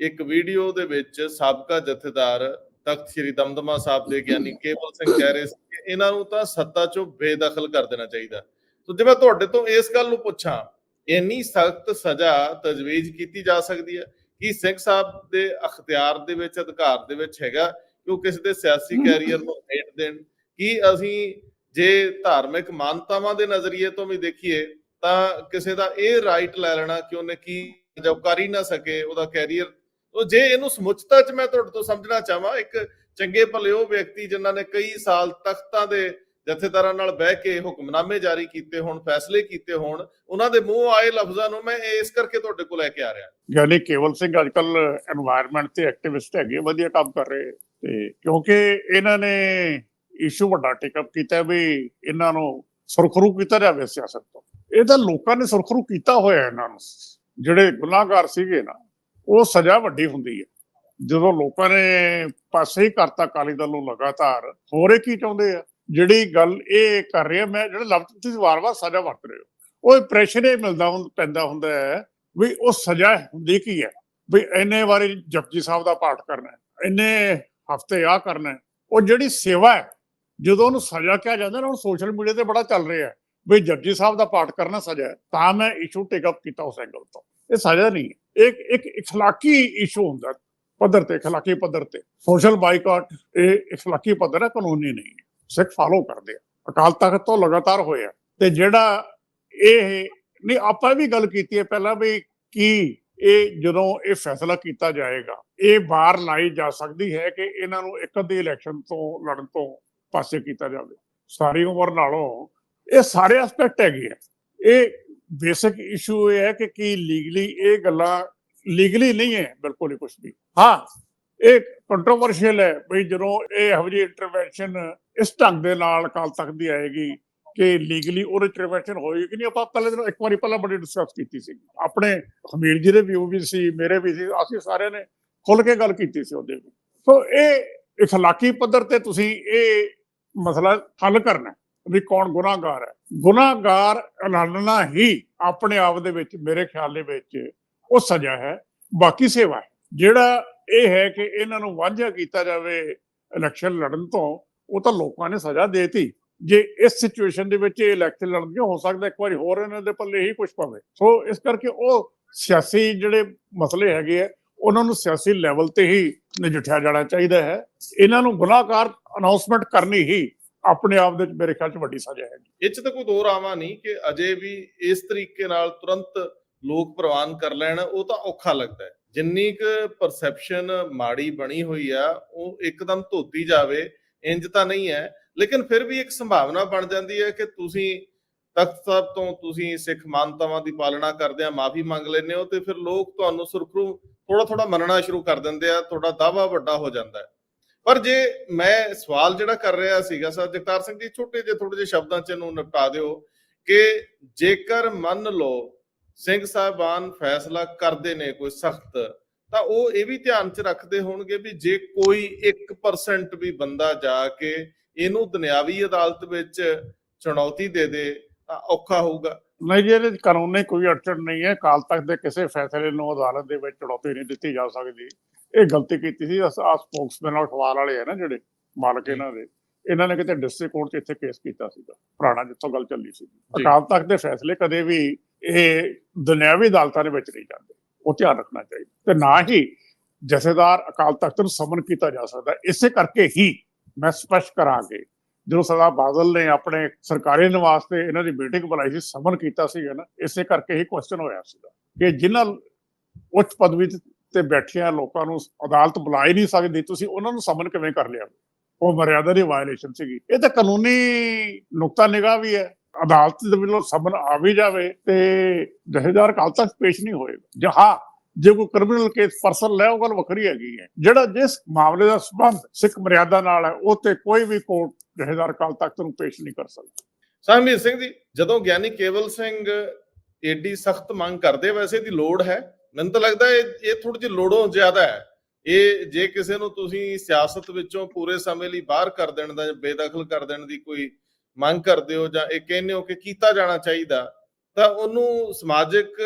ਇੱਕ ਵੀਡੀਓ ਦੇ ਵਿੱਚ ਸਾਬਕਾ ਜਥੇਦਾਰ ਤਖਤ ਸ੍ਰੀ ਦਮਦਮਾ ਸਾਹਿਬ ਦੇ ਗਿਆਨੀ ਕੇਵਲ ਸਿੰਘ ਕਹਿ ਰਹੇ ਸੀ ਕਿ ਇਹਨਾਂ ਨੂੰ ਤਾਂ ਸੱਤਾ ਚੋਂ ਬੇਦਖਲ ਕਰ ਦੇਣਾ ਚਾਹੀਦਾ। ਸੋ ਜੇ ਮੈਂ ਤੁਹਾਡੇ ਤੋਂ ਇਸ ਗੱਲ ਨੂੰ ਪੁੱਛਾਂ, ਇੰਨੀ ਸਖਤ ਸਜ਼ਾ ਤਜਵੀਜ਼ ਕੀਤੀ ਜਾ ਸਕਦੀ ਹੈ? ਕਿ ਸਿੰਘ ਸਾਹਿਬ ਦੇ ਅਖਤਿਆਰ ਦੇ ਵਿੱਚ, ਅਧਿਕਾਰ ਦੇ ਵਿੱਚ ਹੈਗਾ? ਕਿ ਉਹ ਕਿਸੇ ਦੇ ਸਿਆਸੀ ਕੈਰੀਅਰ ਨੂੰ ਹੇਟ ਦੇਣ? ਕਿ ਅਸੀਂ ਜੇ ਧਾਰਮਿਕ ਮਾਨਤਾਵਾਂ ਦੇ ਨਜ਼ਰੀਏ ਤੋਂ ਵੀ ਦੇਖੀਏ, ਤਾਂ ਕਿਸੇ ਦਾ ਇਹ ਰਾਈਟ ਲੈ ਲੈਣਾ ਕਿ ਉਹਨੇ ਕੀ ਜੋ ਕਰ ਹੀ ਨਾ ਸਕੇ, ਉਹਦਾ ਕੈਰੀਅਰ ਉਹ ਜੇ ਇਹਨੂੰ ਸਮੁੱਚਤਾ 'ਚ ਮੈਂ ਤੁਹਾਡੇ ਤੋਂ ਸਮਝਣਾ ਚਾਹਾਂ, ਇੱਕ ਚੰਗੇ ਭਲੇ ਉਹ ਵਿਅਕਤੀ ਜਿਨ੍ਹਾਂ ਨੇ ਕਈ ਸਾਲ ਤਖਤਾਂ ਦੇ ਜਥੇਦਾਰਾਂ ਨਾਲ ਬਹਿ ਕੇ ਹੁਕਮਨਾਮੇ ਜਾਰੀ ਕੀਤੇ ਹੋਣ, ਫੈਸਲੇ ਕੀਤੇ ਹੋਣ, ਉਹਨਾਂ ਦੇ ਮੂੰਹ ਆਏ ਲਫ਼ਜ਼ਾਂ ਨੂੰ ਮੈਂ ਇਸ ਕਰਕੇ ਤੁਹਾਡੇ ਕੋਲ ਲੈ ਕੇ ਆ ਰਿਹਾ। ਯਾਨੀ ਕੇਵਲ ਸਿੰਘ ਅੱਜਕੱਲ এনवायरमेंट ਤੇ ਐਕਟਿਵਿਸਟ ਹੈਗੇ, ਵਧੀਆ ਕੰਮ ਕਰ ਰਹੇ ਤੇ ਕਿਉਂਕਿ ਇਹਨਾਂ ਨੇ ਇਸ਼ੂ ਵੱਡਾ ਟਿਕ ਕੀਤਾ ਵੀ ਇਹਨਾਂ ਨੂੰ ਸੁਰਖਰੂ ਕੀਤਾ ਜਾਵੇ ਸਿਆਸਤ ਤੋਂ। ਇਹ ਤਾਂ ਲੋਕਾਂ ਨੇ ਸੁਰਖਰੂ ਕੀਤਾ ਹੋਇਆ ਇਹਨਾਂ ਨੂੰ। ਜਿਹੜੇ ਗੁਨਾਹਗਾਰ ਸੀਗੇ ਨਾ ਉਹ ਸਜ਼ਾ ਵੱਡੀ ਹੁੰਦੀ ਹੈ। ਜਦੋਂ ਲੋਕਾਂ ਨੇ ਪਾਸੇ ਹੀ ਕਰਤਾ ਕਾਲੀ ਦਲ ਨੂੰ ਲਗਾਤਾਰ, ਹੋਰ ਕੀ ਚਾਹੁੰਦੇ ਆ? ਜਿਹੜੀ ਗੱਲ ਇਹ ਕਰ ਰਹੇ, ਮੈਂ ਜਿਹੜਾ ਲਫ਼ਜ਼ ਤੁਸੀਂ ਵਾਰ-ਵਾਰ ਸਜ਼ਾ ਵਰਤ ਰਹੇ ਹੋ, ਉਹ ਇੰਪ੍ਰੈਸ਼ਨ ਇਹ ਮਿਲਦਾ ਹੁੰਦਾ ਪੈਂਦਾ ਹੁੰਦਾ ਹੈ ਵੀ ਉਹ ਸਜ਼ਾ ਹੁੰਦੀ ਕੀ ਹੈ? ਵੀ ਇੰਨੇ ਵਾਰੀ ਜਪਜੀ ਸਾਹਿਬ ਦਾ ਪਾਠ ਕਰਨਾ ਇੰਨੇ ਹਫ਼ਤੇ ਆ ਕਰਨਾ ਉਹ ਜਿਹੜੀ ਸੇਵਾ ਹੈ, ਜਦੋਂ ਉਹਨੂੰ ਸਜ਼ਾ ਕਿਹਾ ਜਾਂਦਾ ਨਾ ਹੁਣ ਸੋਸ਼ਲ ਮੀਡੀਆ ਤੇ ਬੜਾ ਚੱਲ ਰਿਹਾ ਹੈ, ਵੀ ਜਪਜੀ ਸਾਹਿਬ ਦਾ ਪਾਠ ਕਰਨਾ ਸਜ਼ਾ ਹੈ, ਤਾਂ ਮੈਂ ਇਸ਼ੂ ਟੇਕ ਅਪ ਕੀਤਾ ਉਸ ਐਂਗਲ ਤੋਂ। ਇਹ ਸਜ਼ਾ ਨਹੀਂ ਹੈ ਇੱਕ ਇੱਕ اخلاقی ਇਸ਼ੂ ਹੁੰਦਾ ਪੱਧਰ ਤੇ اخلاقی ਪੱਧਰ ਤੇ ਸੋਸ਼ਲ ਬਾਈਕਾਟ ਇਹ اخلاقی ਪੱਧਰ ਹੈ ਕਾਨੂੰਨੀ ਨਹੀਂ ਹੈ ਸਿੱਖ ਫਾਲੋ ਕਰਦੇ ਆ ਅਕਾਲ ਤਖਤ ਤੋਂ ਲਗਾਤਾਰ ਹੋਇਆ ਤੇ ਜਿਹੜਾ ਇਹ ਨਹੀਂ ਆਪਾਂ ਵੀ ਗੱਲ ਕੀਤੀ ਹੈ ਪਹਿਲਾਂ ਵੀ ਕੀ ਇਹ ਜਦੋਂ ਇਹ ਫੈਸਲਾ ਕੀਤਾ ਜਾਏਗਾ ਇਹ ਬਾਹਰ ਲਾਈ ਜਾ ਸਕਦੀ ਹੈ ਕਿ ਇਹਨਾਂ ਨੂੰ ਇੱਕ ਅੱਧੇ ਇਲੈਕਸ਼ਨ ਤੋਂ ਲੜਨ ਤੋਂ ਪਾਸੇ ਕੀਤਾ ਜਾਵੇ ਸਾਰੀ ਉਮਰ ਨਾਲੋਂ ਇਹ ਸਾਰੇ ਐਸਪੈਕਟ ਹੈਗੇ ਆ ਇਹ ਬੇਸਿਕ ਇਸ਼ੂ ਇਹ ਹੈ ਕਿ ਕੀ ਲੀਗਲੀ ਇਹ ਗੱਲਾਂ ਲੀਗਲੀ ਨਹੀਂ ਹੈ, ਬਿਲਕੁਲ ਹੀ ਕੁਝ ਵੀ। ਹਾਂ, ਇਹ ਕੰਟਰੋਵਰਸ਼ੀਅਲ ਹੈ ਵੀ ਜਦੋਂ ਇਹ ਇਹੋ ਇੰਟਰਵੈਂਸ਼ਨ ਇਸ ਢੰਗ ਦੇ ਨਾਲ ਅਕਾਲ ਤਖਤ ਦੀ ਆਏਗੀ ਕਿ ਲੀਗਲੀ ਉਹ ਇੰਟਰਵੈਂਸ਼ਨ ਹੋਏਗੀ ਕਿ ਨਹੀਂ, ਆਪਾਂ ਪਹਿਲੇ ਦਿਨ ਇੱਕ ਵਾਰੀ ਪਹਿਲਾਂ ਬੜੀ ਡਿਸਕਸ ਕੀਤੀ ਸੀ। ਆਪਣੇ ਹਮੀਰ ਜੀ ਦੇ ਵਿਊ ਵੀ ਸੀ, ਮੇਰੇ ਵੀ ਸੀ, ਅਸੀਂ ਸਾਰਿਆਂ ਨੇ ਖੁੱਲ ਕੇ ਗੱਲ ਕੀਤੀ ਸੀ ਉਹਦੇ ਸੋ ਇਹ ਇਖਲਾਕੀ ਪੱਧਰ ਤੇ ਤੁਸੀਂ ਇਹ ਮਸਲਾ ਹੱਲ ਕਰਨਾ ਵੀ ਕੌਣ ਗੁਨਾਹਗਾਰ ਹੈ? ਗੁਨਾਹਗਾਰ ਐਲਾਨਣਾ ਹੀ ਆਪਣੇ ਆਪ ਦੇ ਵਿੱਚ, ਮੇਰੇ ਖਿਆਲ ਦੇ ਵਿੱਚ ਉਹ ਸਜ਼ਾ ਹੈ, ਬਾਕੀ ਸੇਵਾ ਹੈ। ਜਿਹੜਾ ਇਹ ਹੈ ਕਿ ਇਹਨਾਂ ਨੂੰ ਵਾਂਝਾ ਕੀਤਾ ਜਾਵੇ ਇਲੈਕਸ਼ਨ ਲੜਨ ਤੋਂ, ਉਹ ਤਾਂ ਲੋਕਾਂ ਨੇ ਸਜ਼ਾ ਦੇਤੀ। ਜੇ ਇਸ ਸਿਚੁਏਸ਼ਨ ਦੇ ਵਿੱਚ ਇਹ ਇਲੈਕਸ਼ਨ ਲੜਨਗੇ ਹੋ ਸਕਦਾ? ਇੱਕ ਵਾਰੀ ਹੋਰ ਇਹਨਾਂ ਦੇ ਪੱਲੇ ਹੀ ਕੁਝ ਪਵੇ। ਸੋ ਇਸ ਕਰਕੇ ਉਹ ਸਿਆਸੀ ਜਿਹੜੇ ਮਸਲੇ ਹੈਗੇ ਆ, ਉਹਨਾਂ ਨੂੰ ਸਿਆਸੀ ਲੈਵਲ ਤੇ ਹੀ ਨਜਿੱਠਿਆ ਜਾਣਾ ਚਾਹੀਦਾ ਹੈ। ਇਹਨਾਂ ਨੂੰ ਗੁਨਾਹਕਾਰ ਅਨਾਉਂਸਮੈਂਟ ਕਰਨੀ ਹੀ ਆਪਣੇ ਆਪ ਦੇ ਵਿੱਚ ਮੇਰੇ ਖਿਆਲ 'ਚ ਵੱਡੀ ਸਜ਼ਾ ਹੈ ਇਹ ਚ ਤਾਂ ਕੋਈ ਦੋ ਰਾਵਾਂ ਨਹੀਂ ਕਿ ਅਜੇ ਵੀ ਇਸ ਤਰੀਕੇ ਨਾਲ ਤੁਰੰਤ ਲੋਕ ਪ੍ਰਵਾਨ ਕਰ ਲੈਣ, ਉਹ ਤਾਂ ਔਖਾ ਲੱਗਦਾ ਹੈ। ਜਿੰਨੀ ਕੁ ਪਰਸੈਪਸ਼ਨ ਮਾੜੀ ਬਣੀ ਹੋਈ ਆ, ਉਹ ਇੱਕਦਮ ਧੋਤੀ ਜਾਵੇ ਇੰਜ ਤਾਂ ਨਹੀਂ ਹੈ। ਲੇਕਿਨ ਫਿਰ ਵੀ ਇੱਕ ਸੰਭਾਵਨਾ ਬਣ ਜਾਂਦੀ ਹੈ ਕਿ ਤੁਸੀਂ ਤਖਤ ਸਾਹਿਬ ਤੋਂ ਤੁਸੀਂ ਸਿੱਖ ਮਾਨਤਾਵਾਂ ਦੀ ਪਾਲਣਾ ਕਰਦੇ ਆ, ਮਾਫੀ ਮੰਗ ਲੈਂਦੇ ਹੋ ਤੇ ਫਿਰ ਲੋਕ ਤੁਹਾਨੂੰ ਸੁਰਖਰੂ ਥੋੜਾ ਥੋੜਾ ਮੰਨਣਾ ਸ਼ੁਰੂ ਕਰ ਦਿੰਦੇ ਆ, ਤੁਹਾਡਾ ਦਾਵਾ ਵੱਡਾ ਹੋ ਜਾਂਦਾ ਹੈ। ਪਰ ਜੇ ਮੈਂ ਸਵਾਲ ਜਿਹੜਾ ਕਰ ਰਿਹਾ ਸੀਗਾ ਸਰ, ਜਗਤਾਰ ਸਿੰਘ ਜੀ, ਛੋਟੇ ਜਿਹੇ ਥੋੜੇ ਜਿਹੇ ਸ਼ਬਦਾਂ ਚ ਇਹਨੂੰ ਨਿਪਟਾ ਦਿਓ ਕਿ ਜੇਕਰ ਮੰਨ ਲਓ ਸਿੰਘ ਸਾਹਿਬਾਨ ਫੈਸਲਾ ਕਰਦੇ ਨੇ ਕੋਈ ਸਖਤ, ਤਾਂ ਉਹ ਇਹ ਵੀ ਧਿਆਨ ਚ ਰੱਖਦੇ ਹੋਣਗੇ ਵੀ ਜੇ ਕੋਈ 1% ਵੀ ਬੰਦਾ ਜਾ ਕੇ ਇਹਨੂੰ ਦੁਨਿਆਵੀ ਅਦਾਲਤ ਵਿੱਚ ਚੁਣੌਤੀ ਦੇ ਦੇ, ਤਾਂ ਔਖਾ ਹੋਊਗਾ। ਨਹੀਂ ਜੀ, ਇਹਦੇ ਕਾਨੂੰਨੀ ਕੋਈ ਅੜਚਣ ਨਹੀਂ ਹੈ। ਕਾਲ ਤੱਕ ਦੇ ਕਿਸੇ ਫੈਸਲੇ ਨੂੰ ਅਦਾਲਤ ਦੇ ਵਿੱਚ ਚੁਣੌਤੀ ਨਹੀਂ ਦਿੱਤੀ ਜਾ ਸਕਦੀ। ਇਹ ਗਲਤੀ ਕੀਤੀ ਸੀ ਆ ਸਪੋਕਸਮੈਨ ਅਖਬਾਰ ਵਾਲੇ ਆ ਨਾ ਜਿਹੜੇ ਮਾਲਕ ਇਹਨਾਂ ਦੇ ਇਹਨਾਂ ਨੇ ਕਿਤੇ ਡਿਸਟ੍ਰਿਕਟ ਕੋਰਟ 'ਚ ਇੱਥੇ ਕੇਸ ਕੀਤਾ ਸੀਗਾ ਪੁਰਾਣਾ ਜਿੱਥੋਂ ਗੱਲ ਚੱਲੀ ਸੀ। ਅਕਾਲ ਤਖਤ ਦੇ ਫੈਸਲੇ ਕਦੇ ਵੀ ਇਹ ਦੁਨਿਆਵੀ ਅਦਾਲਤਾਂ ਦੇ ਵਿੱਚ ਨਹੀਂ ਜਾਂਦੇ ਉਹ ਧਿਆਨ ਰੱਖਣਾ ਚਾਹੀਦਾ। ਤੇ ਨਾ ਹੀ ਜਥੇਦਾਰ ਅਕਾਲ ਤਖਤ ਨੂੰ ਸਮਨ ਕੀਤਾ ਜਾ ਸਕਦਾ ਇਸੇ ਕਰਕੇ ਹੀ ਮੈਂ ਸਪਸ਼ਟ ਕਰਾਂਗੇ ਜਦੋਂ ਸਰਦਾਰ ਬਾਦਲ ਨੇ ਆਪਣੇ ਸਰਕਾਰੀ ਨਿਵਾਸ ਤੇ ਇਹਨਾਂ ਦੀ ਮੀਟਿੰਗ ਬੁਲਾਈ ਸੀ ਸਮਨ ਕੀਤਾ ਸੀਗਾ ਨਾ ਇਸੇ ਕਰਕੇ ਹੀ ਕੁਐਸਚਨ ਹੋਇਆ ਸੀਗਾ ਕਿ ਜਿਨ੍ਹਾਂ ਉੱਚ ਪਦਵੀ ਤੇ ਬੈਠਿਆ ਲੋਕਾਂ ਨੂੰ ਅਦਾਲਤ ਬੁਲਾ ਹੀ ਨਹੀਂ ਸਕਦੀ। ਤੁਸੀਂ ਉਹਨਾਂ ਨੂੰ ਸਮਨ ਕਿਵੇਂ ਕਰ ਲਿਆ? ਉਹ ਮਰਿਆਦਾ ਦੀ ਵਾਇਲੇਸ਼ਨ ਸੀਗੀ। ਇਹ ਤਾਂ ਕਾਨੂੰਨੀ ਨੁਕਤਾ ਨਿਗਾਹ ਵੀ ਹੈ। ਅਦਾਲਤ ਦੇ ਵੱਲੋਂ ਸਮਨ ਆ ਵੀ ਜਾਵੇ ਤੇ ਜਥੇਦਾਰ ਕਾਲ ਤੱਕ ਪੇਸ਼ ਨਹੀਂ ਹੋਏਗਾ। ਜਾਂ ਜੇ ਕੋਈ ਕ੍ਰਿਮੀਨਲ ਕੇਸ ਪਰਸਨ ਲੈ, ਉਹ ਗੱਲ ਵੱਖਰੀ ਹੈਗੀ ਹੈ। ਜਿਹੜਾ ਜਿਸ ਮਾਮਲੇ ਦਾ ਸੰਬੰਧ ਸਿੱਖ ਮਰਿਆਦਾ ਨਾਲ ਹੈ, ਉਹ ਤੇ ਕੋਈ ਵੀ ਕੋਰਟ ਜਥੇਦਾਰ ਕਾਲ ਤੱਕ ਨੂੰ ਪੇਸ਼ ਨਹੀਂ ਕਰ ਸਕਦਾ। ਸਾਹਿਬੀਰ ਸਿੰਘ ਜੀ, ਜਦੋਂ ਗਿਆਨੀ ਕੇਵਲ ਸਿੰਘ ਏਡੀ ਸਖਤ ਮੰਗ ਕਰਦੇ, ਵੈਸੇ ਦੀ ਲੋੜ ਹੈ। ਮੈਨੂੰ ਤਾਂ ਲੱਗਦਾ ਇਹ ਥੋੜੀ ਜਿਹੀ ਲੋੜੋਂ ਜ਼ਿਆਦਾ ਹੈ। ਇਹ ਜੇ ਕਿਸੇ ਨੂੰ ਤੁਸੀਂ ਸਿਆਸਤ ਵਿੱਚੋਂ ਪੂਰੇ ਸਮੇਂ ਲਈ ਬਾਹਰ ਕਰ ਦੇਣ ਦਾ ਬੇਦਖਲ ਕਰ ਦੇਣ ਦੀ ਕੋਈ ਮੰਗ ਕਰਦੇ ਹੋ ਜਾਂ ਇਹ ਕਹਿੰਦੇ ਹੋ ਕਿ ਕੀਤਾ ਜਾਣਾ ਚਾਹੀਦਾ, ਤਾਂ ਉਹਨੂੰ ਸਮਾਜਿਕ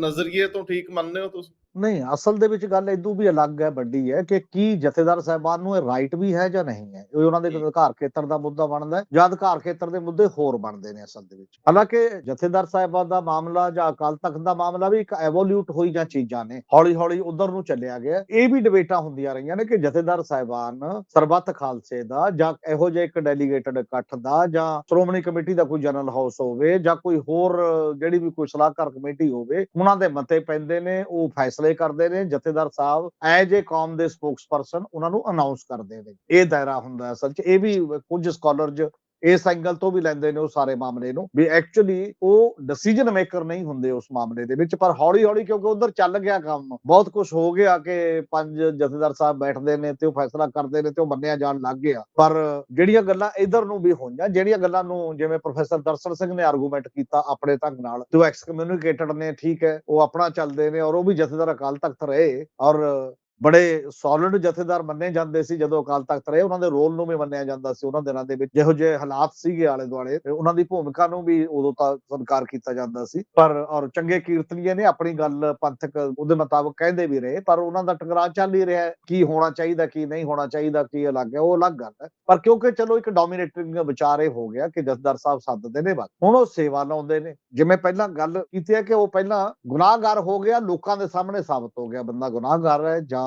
ਨਜ਼ਰੀਏ ਤੋਂ ਠੀਕ ਮੰਨਦੇ ਹੋ ਤੁਸੀਂ? ਨਹੀਂ ਅਸਲ ਦੇ ਵਿੱਚ ਗੱਲ ਇਦੋਂ ਵੀ ਅਲੱਗ ਹੈ ਵੱਡੀ ਹੈ ਕਿ ਕੀ ਜਥੇਦਾਰ ਸਾਹਿਬਾਨ ਨੂੰ ਇਹ ਰਾਈਟ ਵੀ ਹੈ ਜਾਂ ਨਹੀਂ ਹੈ? ਇਹ ਉਹਨਾਂ ਦੇ। ਅਧਿਕਾਰ ਖੇਤਰ ਦਾ ਮੁੱਦਾ ਬਣਦਾ ਹੈ ਜਾਂ ਅਧਿਕਾਰ ਖੇਤਰ ਦੇ ਮੁੱਦੇ ਹੋਰ ਬਣਦੇ ਨੇ ਅਸਲ ਦੇ ਵਿੱਚ। ਹਾਲਾਂਕਿ ਜਥੇਦਾਰ ਸਾਹਿਬਾਨ ਦਾ ਮਾਮਲਾ ਜਾਂ ਅਕਾਲ ਤਖਤ ਦਾ ਮਾਮਲਾ ਵੀ ਇੱਕ ਐਵੋਲਿਊਟ ਹੋਈ ਜਾਂ ਚੀਜ਼ਾਂ ਨੇ ਹੌਲੀ ਹੌਲੀ ਉਧਰ ਨੂੰ ਚੱਲਿਆ ਗਿਆ। ਇਹ ਵੀ ਡਿਬੇਟਾਂ ਹੁੰਦੀਆਂ ਰਹੀਆਂ ਨੇ ਕਿ ਜਥੇਦਾਰ ਸਾਹਿਬਾਨ ਸਰਬੱਤ ਖਾਲਸੇ ਦਾ ਜਾਂ ਇਹੋ ਜਿਹੇ ਇੱਕ ਡੈਲੀਗੇਟਡ ਇਕੱਠ ਦਾ ਜਾਂ ਸ਼੍ਰੋਮਣੀ ਕਮੇਟੀ ਦਾ ਕੋਈ ਜਨਰਲ ਹਾਊਸ ਹੋਵੇ ਜਾਂ ਕੋਈ ਹੋਰ ਜਿਹੜੀ ਵੀ ਕੋਈ ਸਲਾਹਕਾਰ ਕਮੇਟੀ ਹੋਵੇ ਉਹਨਾਂ ਦੇ ਮਤੇ ਪੈਂਦੇ ਨੇ ਉਹ ਫੈਸਲੇ ਕਰਦੇ ਨੇ, ਜਥੇਦਾਰ ਸਾਹਿਬ ਐਜ ਏ ਕੌਮ ਦੇ ਸਪੋਕਸਪਰਸਨ ਉਹਨਾਂ ਨੂੰ ਅਨਾਉਂਸ ਕਰਦੇ ਨੇ। ਇਹ ਦਾਇਰਾ ਹੁੰਦਾ ਅਸਲ 'ਚ। ਇਹ ਵੀ ਕੁਝ ਸਕਾਲਰਜ ਇਸ ਐਂਗਲ ਤੋਂ ਵੀ ਲੈਂਦੇ ਨੇ ਉਹ ਸਾਰੇ ਮਾਮਲੇ ਨੂੰ, ਵੀ ਐਕਚੁਅਲੀ ਉਹ ਡਿਸੀਜਨ ਮੇਕਰ ਨਹੀਂ ਹੁੰਦੇ ਉਸ ਮਾਮਲੇ ਦੇ ਵਿੱਚ, ਪਰ ਹੌਲੀ ਹੌਲੀ ਕਿਉਂਕਿ ਉਧਰ ਚੱਲ ਗਿਆ ਕੰਮ, ਬਹੁਤ ਕੁਝ ਹੋ ਗਿਆ ਕਿ ਪੰਜ ਜਥੇਦਾਰ ਸਾਹਿਬ ਬੈਠਦੇ ਨੇ ਤੇ ਉਹ ਫੈਸਲਾ ਕਰਦੇ ਨੇ ਤੇ ਉਹ ਮੰਨਿਆ ਜਾਣ ਲੱਗ ਗਿਆ। ਪਰ ਜਿਹੜੀਆਂ ਗੱਲਾਂ ਇਧਰ ਨੂੰ ਵੀ ਹੋਈਆਂ, ਜਿਹੜੀਆਂ ਗੱਲਾਂ ਨੂੰ ਜਿਵੇਂ ਪ੍ਰੋਫੈਸਰ ਦਰਸ਼ਨ ਸਿੰਘ ਨੇ ਆਰਗੂਮੈਂਟ ਕੀਤਾ ਆਪਣੇ ਢੰਗ ਨਾਲ, ਤੇ ਉਹ ਐਕਸਕਮਿਊਨੀਕੇਟਡ ਨੇ, ਠੀਕ ਹੈ, ਉਹ ਆਪਣਾ ਚੱਲਦੇ ਨੇ ਔਰ ਉਹ ਵੀ ਜਥੇਦਾਰ ਅਕਾਲ ਤਖਤ ਰਹੇ ਔਰ ਬੜੇ ਸੋਲਿਡ ਜਥੇਦਾਰ ਮੰਨੇ ਜਾਂਦੇ ਸੀ ਜਦੋਂ ਅਕਾਲ ਤਖਤ ਰਹੇ, ਉਹਨਾਂ ਦੇ ਰੋਲ ਨੂੰ ਵੀ ਮੰਨਿਆ ਜਾਂਦਾ ਸੀ ਉਹਨਾਂ ਦਿਨਾਂ ਦੇ ਵਿੱਚ। ਜਿਹੋ ਜਿਹੇ ਹਾਲਾਤ ਸੀਗੇ ਆਲੇ ਦੁਆਲੇ ਉਹਨਾਂ ਦੀ ਭੂਮਿਕਾ ਨੂੰ ਵੀ ਉਦੋਂ ਤਾਂ ਸਨਕਾਰ ਕੀਤਾ ਜਾਂਦਾ ਸੀ। ਪਰ, ਔਰ ਚੰਗੇ ਕੀਰਤਨੀਏ ਨੇ ਆਪਣੀ ਗੱਲ ਪੰਥਕ ਉਹਦੇ ਮੁਤਾਬਕ ਕਹਿੰਦੇ ਵੀ ਰਹੇ, ਪਰ ਉਹਨਾਂ ਦਾ ਟਕਰਾਅ ਚੱਲ ਹੀ ਰਿਹਾ ਕੀ ਹੋਣਾ ਚਾਹੀਦਾ, ਕੀ ਨਹੀਂ ਹੋਣਾ ਚਾਹੀਦਾ, ਕੀ ਅਲੱਗ ਹੈ, ਉਹ ਅਲੱਗ ਗੱਲ ਹੈ। ਪਰ ਕਿਉਂਕਿ ਚਲੋ ਇੱਕ ਡੋਮੀਨੇਟਿੰਗ ਵਿਚਾਰ ਇਹ ਹੋ ਗਿਆ ਕਿ ਜਥੇਦਾਰ ਸਾਹਿਬ ਸੱਦਦੇ ਨੇ ਬਸ। ਹੁਣ ਉਹ ਸੇਵਾ ਲਾਉਂਦੇ ਨੇ। ਜਿਵੇਂ ਪਹਿਲਾਂ ਗੱਲ ਕੀਤੀ ਹੈ ਕਿ ਉਹ ਪਹਿਲਾਂ ਗੁਨਾਹਗਾਰ ਹੋ ਗਿਆ, ਲੋਕਾਂ ਦੇ ਸਾਹਮਣੇ ਸਾਬਤ ਹੋ ਗਿਆ। ਬੰਦਾ ਗੁਨਾਹਗਾਰ ਹੈ ਜਾਂ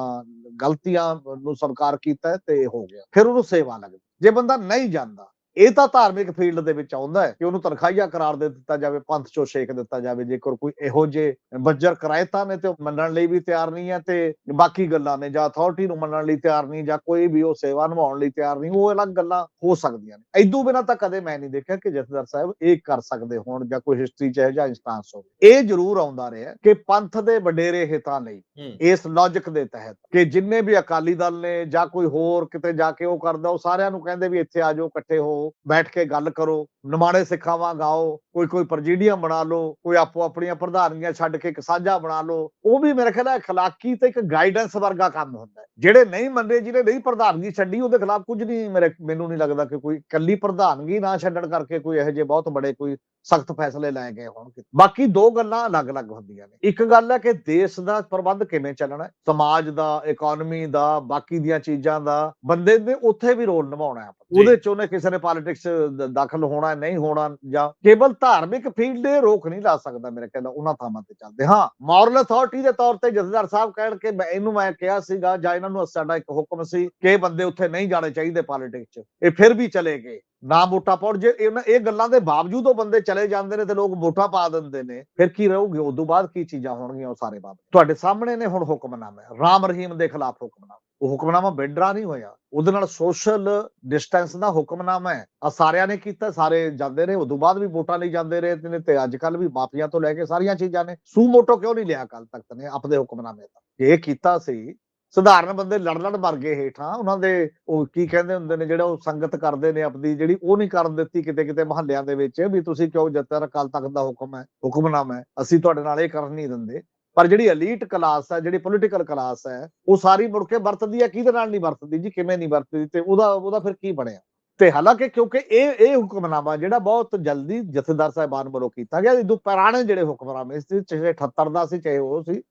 ਗਲਤੀਆਂ ਨੂੰ ਸਵੀਕਾਰ ਕੀਤਾ ਹੈ ਤੇ ਇਹ ਹੋ ਗਿਆ। ਫਿਰ ਉਹਨੂੰ ਸੇਵਾ ਲੱਗਦੀ। ਜੇ ਬੰਦਾ ਨਹੀਂ ਜਾਂਦਾ ਇਹ ਤਾਂ ਧਾਰਮਿਕ ਫੀਲਡ ਦੇ ਵਿੱਚ ਆਉਂਦਾ ਹੈ ਕਿ ਉਹਨੂੰ ਤਨਖਾਹੀਆ ਕਰਾਰ ਦੇ ਦਿੱਤਾ ਜਾਵੇ ਪੰਥ ਚੋਂ ਛੇਕ ਦਿੱਤਾ ਜਾਵੇ ਜੇਕਰ ਕੋਈ ਇਹੋ ਜੇ ਬੱਜਰ ਕਿਰਾਇਤਾ ਨੇ ਤੇ ਉਹ ਮੰਨਣ ਲਈ ਵੀ ਤਿਆਰ ਨਹੀਂ ਹੈ ਤੇ ਬਾਕੀ ਗੱਲਾਂ ਨੇ ਜਾਂ ਅਥਾਰਟੀ ਨੂੰ ਮੰਨਣ ਲਈ ਤਿਆਰ ਨਹੀਂ ਜਾਂ ਕੋਈ ਵੀ ਉਹ ਸੇਵਾ ਨਿਭਾਉਣ ਲਈ ਤਿਆਰ ਨਹੀਂ ਉਹ ਅਲੱਗ ਗੱਲਾਂ ਹੋ ਸਕਦੀਆਂ ਨੇ। ਇਦੋਂ ਬਿਨਾਂ ਤਾਂ ਕਦੇ ਮੈਂ ਨਹੀਂ ਦੇਖਿਆ ਕਿ ਜਥੇਦਾਰ ਸਾਹਿਬ ਇਹ ਕਰ ਸਕਦੇ ਹੋਣ ਜਾਂ ਕੋਈ ਹਿਸਟਰੀ ਚ ਹੈ ਜਾਂ ਇੰਸਟੈਂਸ ਹੋਵੇ। ਇਹ ਜ਼ਰੂਰ ਆਉਂਦਾ ਰਿਹਾ ਕਿ ਪੰਥ ਦੇ ਵਡੇਰੇ ਹਿੱਤਾਂ ਲਈ ਇਸ ਲੌਜੀਕ ਦੇ ਤਹਿਤ ਕਿ ਜਿੰਨੇ ਵੀ ਅਕਾਲੀ ਦਲ ਨੇ ਜਾਂ ਕੋਈ ਹੋਰ ਕਿਤੇ ਜਾ ਕੇ ਉਹ ਕਰਦਾ ਉਹ ਸਾਰਿਆਂ ਨੂੰ ਕਹਿੰਦੇ ਵੀ ਇੱਥੇ ਆ ਜਾਓ ਇਕੱਠੇ ਹੋ। ਬੈਠ ਕੇ ਗੱਲ ਕਰੋ ਨਿਮਾਣੇ ਸਿੱਖਾਵਾਂ ਗਾਓ ਕੋਈ ਕੋਈ ਪ੍ਰਜੀਡੀਅਮ ਬਣਾ ਲਓ ਕੋਈ ਆਪੋ ਆਪਣੀਆਂ ਪ੍ਰਧਾਨੀਆਂ ਛੱਡ ਕੇ ਇੱਕ ਸਾਂਝਾ ਬਣਾ ਲਓ ਉਹ ਵੀ ਮੇਰੇ ਖਿਆਲ ਹੈ اخلاقی ਤੇ ਇੱਕ ਗਾਈਡੈਂਸ ਵਰਗਾ ਕੰਮ ਹੁੰਦਾ ਹੈ ਜਿਹੜੇ ਨਹੀਂ ਮੰਨਦੇ ਜਿਹਨੇ ਨਹੀਂ ਪ੍ਰਧਾਨਗੀ ਛੱਡੀ ਉਹਦੇ ਖਿਲਾਫ ਕੁਝ ਨਹੀਂ ਮੇਰੇ ਮੈਨੂੰ ਨਹੀਂ ਲੱਗਦਾ ਕਿ ਕੋਈ ਕੱਲੀ ਪ੍ਰਧਾਨਗੀ ਨਾ ਛੱਡਣ ਕਰਕੇ ਕੋਈ ਇਹੋ ਜਿਹੇ ਬਹੁਤ ਬੜੇ ਕੋਈ ਸਖਤ ਫੈਸਲੇ ਲੈ ਗਏ ਹੋਣਗੇ ਬਾਕੀ ਦੋ ਗੱਲਾਂ ਅਲੱਗ-ਅਲੱਗ ਹੁੰਦੀਆਂ ਨੇ ਇੱਕ ਗੱਲ ਹੈ ਕਿ ਦੇਸ਼ ਦਾ ਪ੍ਰਬੰਧ ਕਿਵੇਂ ਚੱਲਣਾ ਹੈ ਸਮਾਜ ਦਾ ਇਕਨੋਮੀ ਦਾ ਬਾਕੀ ਦੀਆਂ ਚੀਜ਼ਾਂ ਦਾ ਬੰਦੇ ਨੇ ਉੱਥੇ ਵੀ ਰੋਲ ਨਿਭਾਉਣਾ ਹੈ ਜੀ। ਉਹਦੇ ਚ ਉਹਨੇ ਕਿਸੇ ਨੇ ਪੋਲਿਟਿਕਸ ਦਾਖਲ ਹੋਣਾ, ਨਹੀਂ ਹੋਣਾ ਜਾਂ ਕੇਵਲ ਧਾਰਮਿਕ ਫੀਲਡ ਦੇ ਰੋਕ ਨਹੀਂ ਲਾ ਸਕਦਾ ਮੇਰੇ ਕਹਿੰਦਾ, ਉਹਨਾਂ ਥਾਵਾਂ ਤੇ ਚੱਲਦੇ। ਹਾਂ ਮੋਰਲ ਅਥਾਰਟੀ ਦੇ ਤੌਰ ਤੇ ਜਥੇਦਾਰ ਸਾਹਿਬ ਕਹਿਣ ਕਿ ਇਹਨੂੰ ਮੈਂ ਕਿਹਾ ਸੀਗਾ, ਜਾਂ ਇਹਨਾਂ ਨੂੰ ਸਾਡਾ ਇੱਕ ਹੁਕਮ ਸੀ ਕਿ ਬੰਦੇ ਉੱਥੇ ਨਹੀਂ ਜਾਣੇ ਚਾਹੀਦੇ ਪੋਲਿਟਿਕਸ 'ਚ, ਇਹ ਫਿਰ ਵੀ ਚਲੇ ਗਏ। ਨਾ ਵੋਟਾਂ ਪਾਉਣ, ਜੇ ਇਹਨਾਂ ਇਹ ਗੱਲਾਂ ਦੇ ਬਾਵਜੂਦ ਉਹ ਬੰਦੇ ਚਲੇ ਜਾਂਦੇ ਨੇ ਤੇ ਲੋਕ ਵੋਟਾਂ ਪਾ ਦਿੰਦੇ ਨੇ, ਫਿਰ ਕੀ ਰਹੂਗੀ? ਉਦੋਂ ਬਾਅਦ ਕੀ ਚੀਜ਼ਾਂ ਹੋਣਗੀਆਂ ਉਹ ਸਾਰੇ ਬਾਬਤ ਤੁਹਾਡੇ ਸਾਹਮਣੇ ਨੇ ਹੁਣ ਹੁਕਮਨਾਮਾ, ਰਾਮ ਰਹੀਮ ਦੇ ਖਿਲਾਫ ਹੁਕਮਨਾਮਾ। ਉਹ ਹੁਕਮਨਾਮਾ ਬਿੰਡਰਾ ਨਹੀਂ ਹੋਇਆ ਉਹਦੇ ਨਾਲ ਸੋਸ਼ਲ ਡਿਸਟੈਂਸ ਦਾ ਹੁਕਮਨਾਮਾ ਹੈ। ਆ ਸਾਰਿਆਂ ਨੇ ਕੀਤਾ, ਸਾਰੇ ਜਾਂਦੇ ਰਹੇ। ਉਦੋਂ ਬਾਅਦ ਵੀ ਵੋਟਾਂ ਲਈ ਜਾਂਦੇ ਰਹੇ ਨੇ ਤੇ ਅੱਜ ਕੱਲ ਵੀ ਮਾਫੀਆਂ ਤੋਂ ਲੈ ਕੇ ਸਾਰੀਆਂ ਚੀਜ਼ਾਂ ਨੇ। ਸੂ ਮੋਟੋ ਕਿਉਂ ਨਹੀਂ ਲਿਆ ਕੱਲ ਤੱਕ ਨੇ ਆਪਦੇ ਹੁਕਮਨਾਮੇ ਦਾ? ਇਹ ਕੀਤਾ ਸੀ, ਸਧਾਰਨ ਬੰਦੇ ਲੜ ਲੜ ਮਰ ਗਏ ਹੇਠਾਂ। ਉਹਨਾਂ ਦੇ ਉਹ ਕੀ ਕਹਿੰਦੇ ਹੁੰਦੇ ਨੇ, ਜਿਹੜਾ ਉਹ ਸੰਗਤ ਕਰਦੇ ਨੇ ਆਪਣੀ ਜਿਹੜੀ ਉਹ ਨਹੀਂ ਕਰਨ ਦਿੱਤੀ ਕਿਤੇ ਕਿਤੇ ਮਹੱਲਿਆਂ ਦੇ ਵਿੱਚ ਵੀ ਤੁਸੀਂ ਕਿਉਂ ਜੱਤਰ ਅਕਾਲ ਤਖਤ ਦਾ ਹੁਕਮ ਹੈ, ਹੁਕਮਨਾਮਾ ਹੈ, ਅਸੀਂ ਤੁਹਾਡੇ ਨਾਲ ਇਹ ਕਰਨ ਨਹੀਂ ਦਿੰਦੇ। ਪਰ ਜਿਹੜੀ ਐਲੀਟ ਕਲਾਸ ਹੈ, ਜਿਹੜੀ ਪੋਲੀਟੀਕਲ ਕਲਾਸ ਹੈ, ਉਹ ਸਾਰੀ ਮੁੜ ਕੇ ਵਰਤਦੀ ਹੈ, ਕਿਹਦੇ ਨਾਲ ਨਹੀਂ ਵਰਤਦੀ ਜੀ, ਕਿਵੇਂ ਨਹੀਂ ਵਰਤਦੀ ਤੇ ਉਹਦਾ ਉਹਦਾ ਫਿਰ ਕੀ ਬਣਿਆ? ਤੇ ਹਾਲਾਂਕਿ ਕਿਉਂਕਿ ਇਹ ਇਹ ਹੁਕਮਨਾਮਾ ਜਿਹੜਾ ਬਹੁਤ ਜਲਦੀ ਜਥੇਦਾਰ ਸਾਹਿਬਾਨ ਵੱਲੋਂ ਕੀਤਾ ਗਿਆ ਇਦੋਂ ਪੁਰਾਣੇ ਜਿਹੜੇ ਹੁਕਮਨਾਮੇ ਸੀ, ਚਾਹੇ 78 ਦਾ ਸੀ, ਚਾਹੇ ਉਹ ਸੀ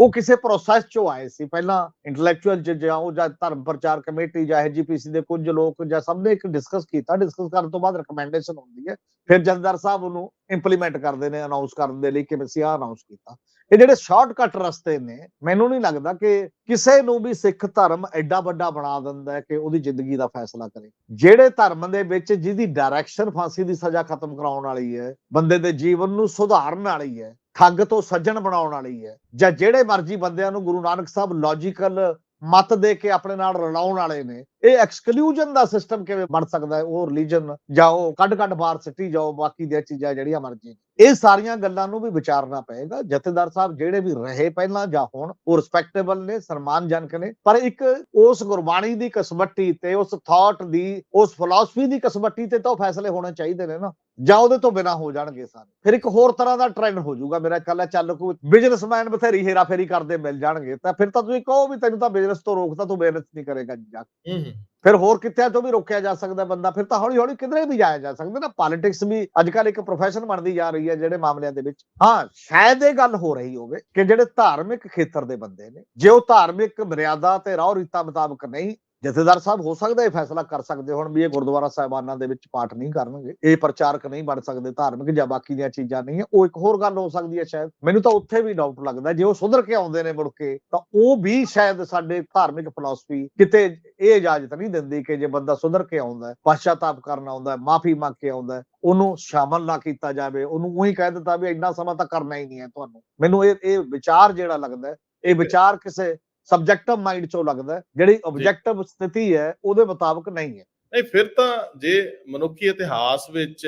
ਉਹ ਕਿਸੇ ਪ੍ਰੋਸੈਸ ਚੋਂ ਆਏ ਸੀ। ਪਹਿਲਾਂ ਇੰਟੈਲੈਕਚੁਅਲ ਜਾਂ ਉਹ ਜਾਂ ਧਰਮ ਪ੍ਰਚਾਰ ਕਮੇਟੀ ਜਾਂ ਐਜੀਪੀਸੀ ਦੇ ਕੁਝ ਲੋਕ ਜਾਂ ਸਭ ਨੇ ਇੱਕ ਡਿਸਕਸ ਕੀਤਾ। ਡਿਸਕਸ ਕਰਨ ਤੋਂ ਬਾਅਦ ਰეკਮੈਂਡੇਸ਼ਨ ਹੁੰਦੀ ਹੈ। ਫਿਰ ਜਥੇਦਾਰ ਸਾਹਿਬ ਉਹਨੂੰ ਇੰਪਲੀਮੈਂਟ ਕਰਦੇ ਨੇ ਅਨਾਉਂਸ ਕਰਨ ਦੇ ਲਈ ਕਿ ਅਸੀਂ ਆਹ ਅਨਾਉਂਸ ਕੀਤਾ। ਇਹ ਜਿਹੜੇ ਸ਼ਾਰਟਕਟ ਰਸਤੇ ਨੇ, ਮੈਨੂੰ ਨਹੀਂ ਲੱਗਦਾ ਕਿ ਕਿਸੇ ਨੂੰ ਵੀ ਸਿੱਖ ਧਰਮ ਐਡਾ ਵੱਡਾ ਬਣਾ ਦਿੰਦਾ ਹੈ ਕਿ ਉਹਦੀ ਜ਼ਿੰਦਗੀ ਦਾ ਫੈਸਲਾ ਕਰੇ। ਜਿਹੜੇ ਧਰਮ ਦੇ ਵਿੱਚ ਜਿਹਦੀ ਡਾਇਰੈਕਸ਼ਨ ਫਾਂਸੀ ਦੀ ਸਜ਼ਾ ਖਤਮ ਕਰਾਉਣ ਵਾਲੀ ਹੈ, ਬੰਦੇ ਦੇ ਜੀਵਨ ਨੂੰ ਸੁਧਾਰਨ ਵਾਲੀ ਹੈ ਠੱਗ ਤੋਂ ਸੱਜਣ ਬਣਾਉਣ ਵਾਲੀ ਹੈ। ਜਾਂ ਜਿਹੜੇ ਮਰਜ਼ੀ ਬੰਦਿਆਂ ਨੂੰ ਗੁਰੂ ਨਾਨਕ ਸਾਹਿਬ ਲੌਜੀਕਲ ਮਤ ਦੇ ਕੇ ਆਪਣੇ ਨਾਲ ਰਲਾਉਣ ਵਾਲੇ ਨੇ, ਇਹ ਐਕਸਕਲੂਜਨ ਦਾ ਸਿਸਟਮ ਕਿਵੇਂ ਬਣ ਸਕਦਾ ਹੈ? ਉਹ ਰਿਲੀਜਨ ਜਾਂ ਉਹ ਕੱਢ ਕੱਢ ਬਾਹਰ ਸਿੱਟੀ ਜਾਓ, ਬਾਕੀ ਦੀਆਂ ਚੀਜ਼ਾਂ ਜਿਹੜੀਆਂ ਮਰਜ਼ੀ ਇਹ ਸਾਰੀਆਂ ਗੱਲਾਂ ਨੂੰ ਵੀ ਵਿਚਾਰਨਾ ਪਏਗਾ। ਜਥੇਦਾਰ ਸਾਹਿਬ ਜਿਹੜੇ ਵੀ ਰਹੇ ਪਹਿਲਾਂ ਜਾਂ ਹੁਣ, ਉਹ ਰਿਸਪੈਕਟੇਬਲ ਨੇ, ਸਨਮਾਨਜਨਕ ਨੇ। ਪਰ ਇੱਕ ਉਸ ਗੁਰਬਾਣੀ ਦੀ ਕਸਬੱਟੀ ਤੇ, ਉਸ ਥਾਟ ਦੀ, ਉਸ ਫਿਲਾਸਫੀ ਦੀ ਕਸਮੱਟੀ ਤੇ ਤਾਂ ਉਹ ਫੈਸਲੇ ਹੋਣੇ ਚਾਹੀਦੇ ਨੇ ਨਾ। ਜਾਂ ਉਹਦੇ ਤੋਂ ਬਿਨਾ ਹੋ ਜਾਣਗੇ ਸਾਰੇ। ਫਿਰ ਇੱਕ ਹੋਰ ਤਰ੍ਹਾਂ ਦਾ ਟ੍ਰੈਂਡ ਹੋ ਜਾਊਗਾ। ਮੇਰਾ ਖਿਆਲ ਹੈ ਚੱਲ ਕੋਈ ਬਿਜ਼ਨਸਮੈਨ ਬਥੇਰੀ ਹੇਰਾ ਫੇਰੀ ਕਰਦੇ ਮਿਲ ਜਾਣਗੇ। ਤਾਂ ਫਿਰ ਤਾਂ ਤੁਸੀਂ ਕਹੋ ਵੀ ਤੈਨੂੰ ਤਾਂ ਬਿਜ਼ਨਸ ਤੋਂ ਰੋਕਦਾ ਤੂੰ ਬਿਜ਼ਨਸ ਨਹੀਂ ਕਰੇਗਾ। ਜਾ ਕੇ। ਫਿਰ ਹੋਰ ਕਿੱਤਿਆਂ ਤੋਂ ਵੀ ਰੋਕਿਆ ਜਾ ਸਕਦਾ ਬੰਦਾ? ਫਿਰ ਤਾਂ ਹੌਲੀ ਹੌਲੀ ਕਿਧਰੇ ਵੀ ਜਾਇਆ ਜਾ ਸਕਦਾ ਨਾ। ਪੋਲਿਟਿਕਸ ਵੀ ਅੱਜ ਕੱਲ ਇੱਕ ਪ੍ਰੋਫੈਸ਼ਨ ਬਣਦੀ ਜਾ ਰਹੀ ਹੈ ਜਿਹੜੇ ਮਾਮਲਿਆਂ ਦੇ ਵਿੱਚ। ਹਾਂ, ਸ਼ਾਇਦ ਇਹ ਗੱਲ ਹੋ ਰਹੀ ਹੋਵੇ ਕਿ ਜਿਹੜੇ ਧਾਰਮਿਕ ਖੇਤਰ ਦੇ ਬੰਦੇ ਨੇ, ਜੇ ਉਹ ਧਾਰਮਿਕ ਮਰਿਆਦਾ ਤੇ ਰੌ ਰੀਤਾਂ ਮੁਤਾਬਕ ਨਹੀਂ ਜਥੇਦਾਰ ਸਾਹਿਬ, ਹੋ ਸਕਦਾ ਇਹ ਫੈਸਲਾ ਕਰ ਸਕਦੇ ਹੁਣ ਵੀ ਇਹ ਗੁਰਦੁਆਰਾ ਸਾਹਿਬਾਨਾਂ ਦੇ ਵਿੱਚ ਪਾਠ ਨਹੀਂ ਕਰਨਗੇ, ਇਹ ਪ੍ਰਚਾਰਕ ਨਹੀਂ ਬਣ ਸਕਦੇ, ਧਾਰਮਿਕ ਜਾਂ ਬਾਕੀ ਦੀਆਂ ਚੀਜ਼ਾਂ ਨਹੀਂ ਹੈ, ਉਹ ਇੱਕ ਹੋਰ ਗੱਲ ਹੋ ਸਕਦੀ ਹੈ ਸ਼ਾਇਦ, ਮੈਨੂੰ ਤਾਂ ਉੱਥੇ ਵੀ ਡਾਊਟ ਲੱਗਦਾ, ਜੇ ਉਹ ਸੁਧਰ ਕੇ ਆਉਂਦੇ ਨੇ ਮੁੜ ਕੇ, ਤਾਂ ਉਹ ਵੀ ਸ਼ਾਇਦ ਸਾਡੇ ਧਾਰਮਿਕ ਫਿਲਾਸਫੀ ਕਿਤੇ ਇਹ ਇਜਾਜ਼ਤ ਨਹੀਂ ਦਿੰਦੀ ਕਿ ਜੇ ਬੰਦਾ ਸੁਧਰ ਕੇ ਆਉਂਦਾ ਹੈ, ਪਛਤਾਪ ਕਰਨ ਆਉਂਦਾ ਮਾਫੀ ਮੰਗ ਕੇ ਆਉਂਦਾ ਉਹਨੂੰ ਸ਼ਾਮਲ ਨਾ ਕੀਤਾ ਜਾਵੇ, ਉਹਨੂੰ ਉਹੀ ਕਹਿ ਦਿੱਤਾ ਵੀ ਇੰਨਾ ਸਮਾਂ ਤਾਂ ਕਰਨਾ ਹੀ ਨਹੀਂ ਹੈ ਤੁਹਾਨੂੰ। ਮੈਨੂੰ ਇਹ ਇਹ ਵਿਚਾਰ ਜਿਹੜਾ ਲੱਗਦਾ ਇਹ ਵਿਚਾਰ ਕਿਸੇ ਸਬਜੈਕਟਿਵ ਮਾਈਂਡ ਚੋਂ ਲੱਗਦਾ ਜਿਹੜੀ ਆਬਜੈਕਟਿਵ ਸਥਿਤੀ ਹੈ ਉਹਦੇ ਮੁਤਾਬਕ ਨਹੀਂ ਹੈ। ਨਹੀਂ ਫਿਰ ਤਾਂ ਜੇ ਮਨੁੱਖੀ ਇਤਿਹਾਸ ਵਿੱਚ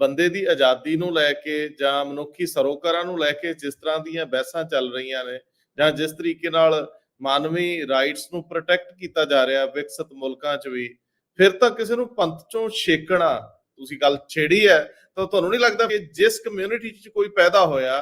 ਬੰਦੇ ਦੀ ਆਜ਼ਾਦੀ ਨੂੰ ਲੈ ਕੇ ਜਾਂ ਮਨੁੱਖੀ ਸਰੋਕਾਰਾਂ ਨੂੰ ਲੈ ਕੇ ਜਿਸ ਤਰ੍ਹਾਂ ਦੀਆਂ ਬਹਿਸਾਂ ਚੱਲ ਰਹੀਆਂ ਨੇ ਜਾਂ ਜਿਸ ਤਰੀਕੇ ਨਾਲ ਮਾਨਵੀ ਰਾਈਟਸ ਨੂੰ ਪ੍ਰੋਟੈਕਟ ਕੀਤਾ ਜਾ ਰਿਹਾ ਵਿਕਸਿਤ ਮੁਲਕਾਂ 'ਚ ਵੀ ਫਿਰ ਤਾਂ ਕਿਸੇ ਨੂੰ ਪੰਥ ਚੋਂ ਛੇਕਣਾ ਤੁਸੀਂ ਗੱਲ ਛੇੜੀ ਹੈ ਤਾਂ ਤੁਹਾਨੂੰ ਨਹੀਂ ਲੱਗਦਾ ਕਿ ਜਿਸ ਕਮਿਊਨਿਟੀ 'ਚ ਕੋਈ ਪੈਦਾ ਹੋਇਆ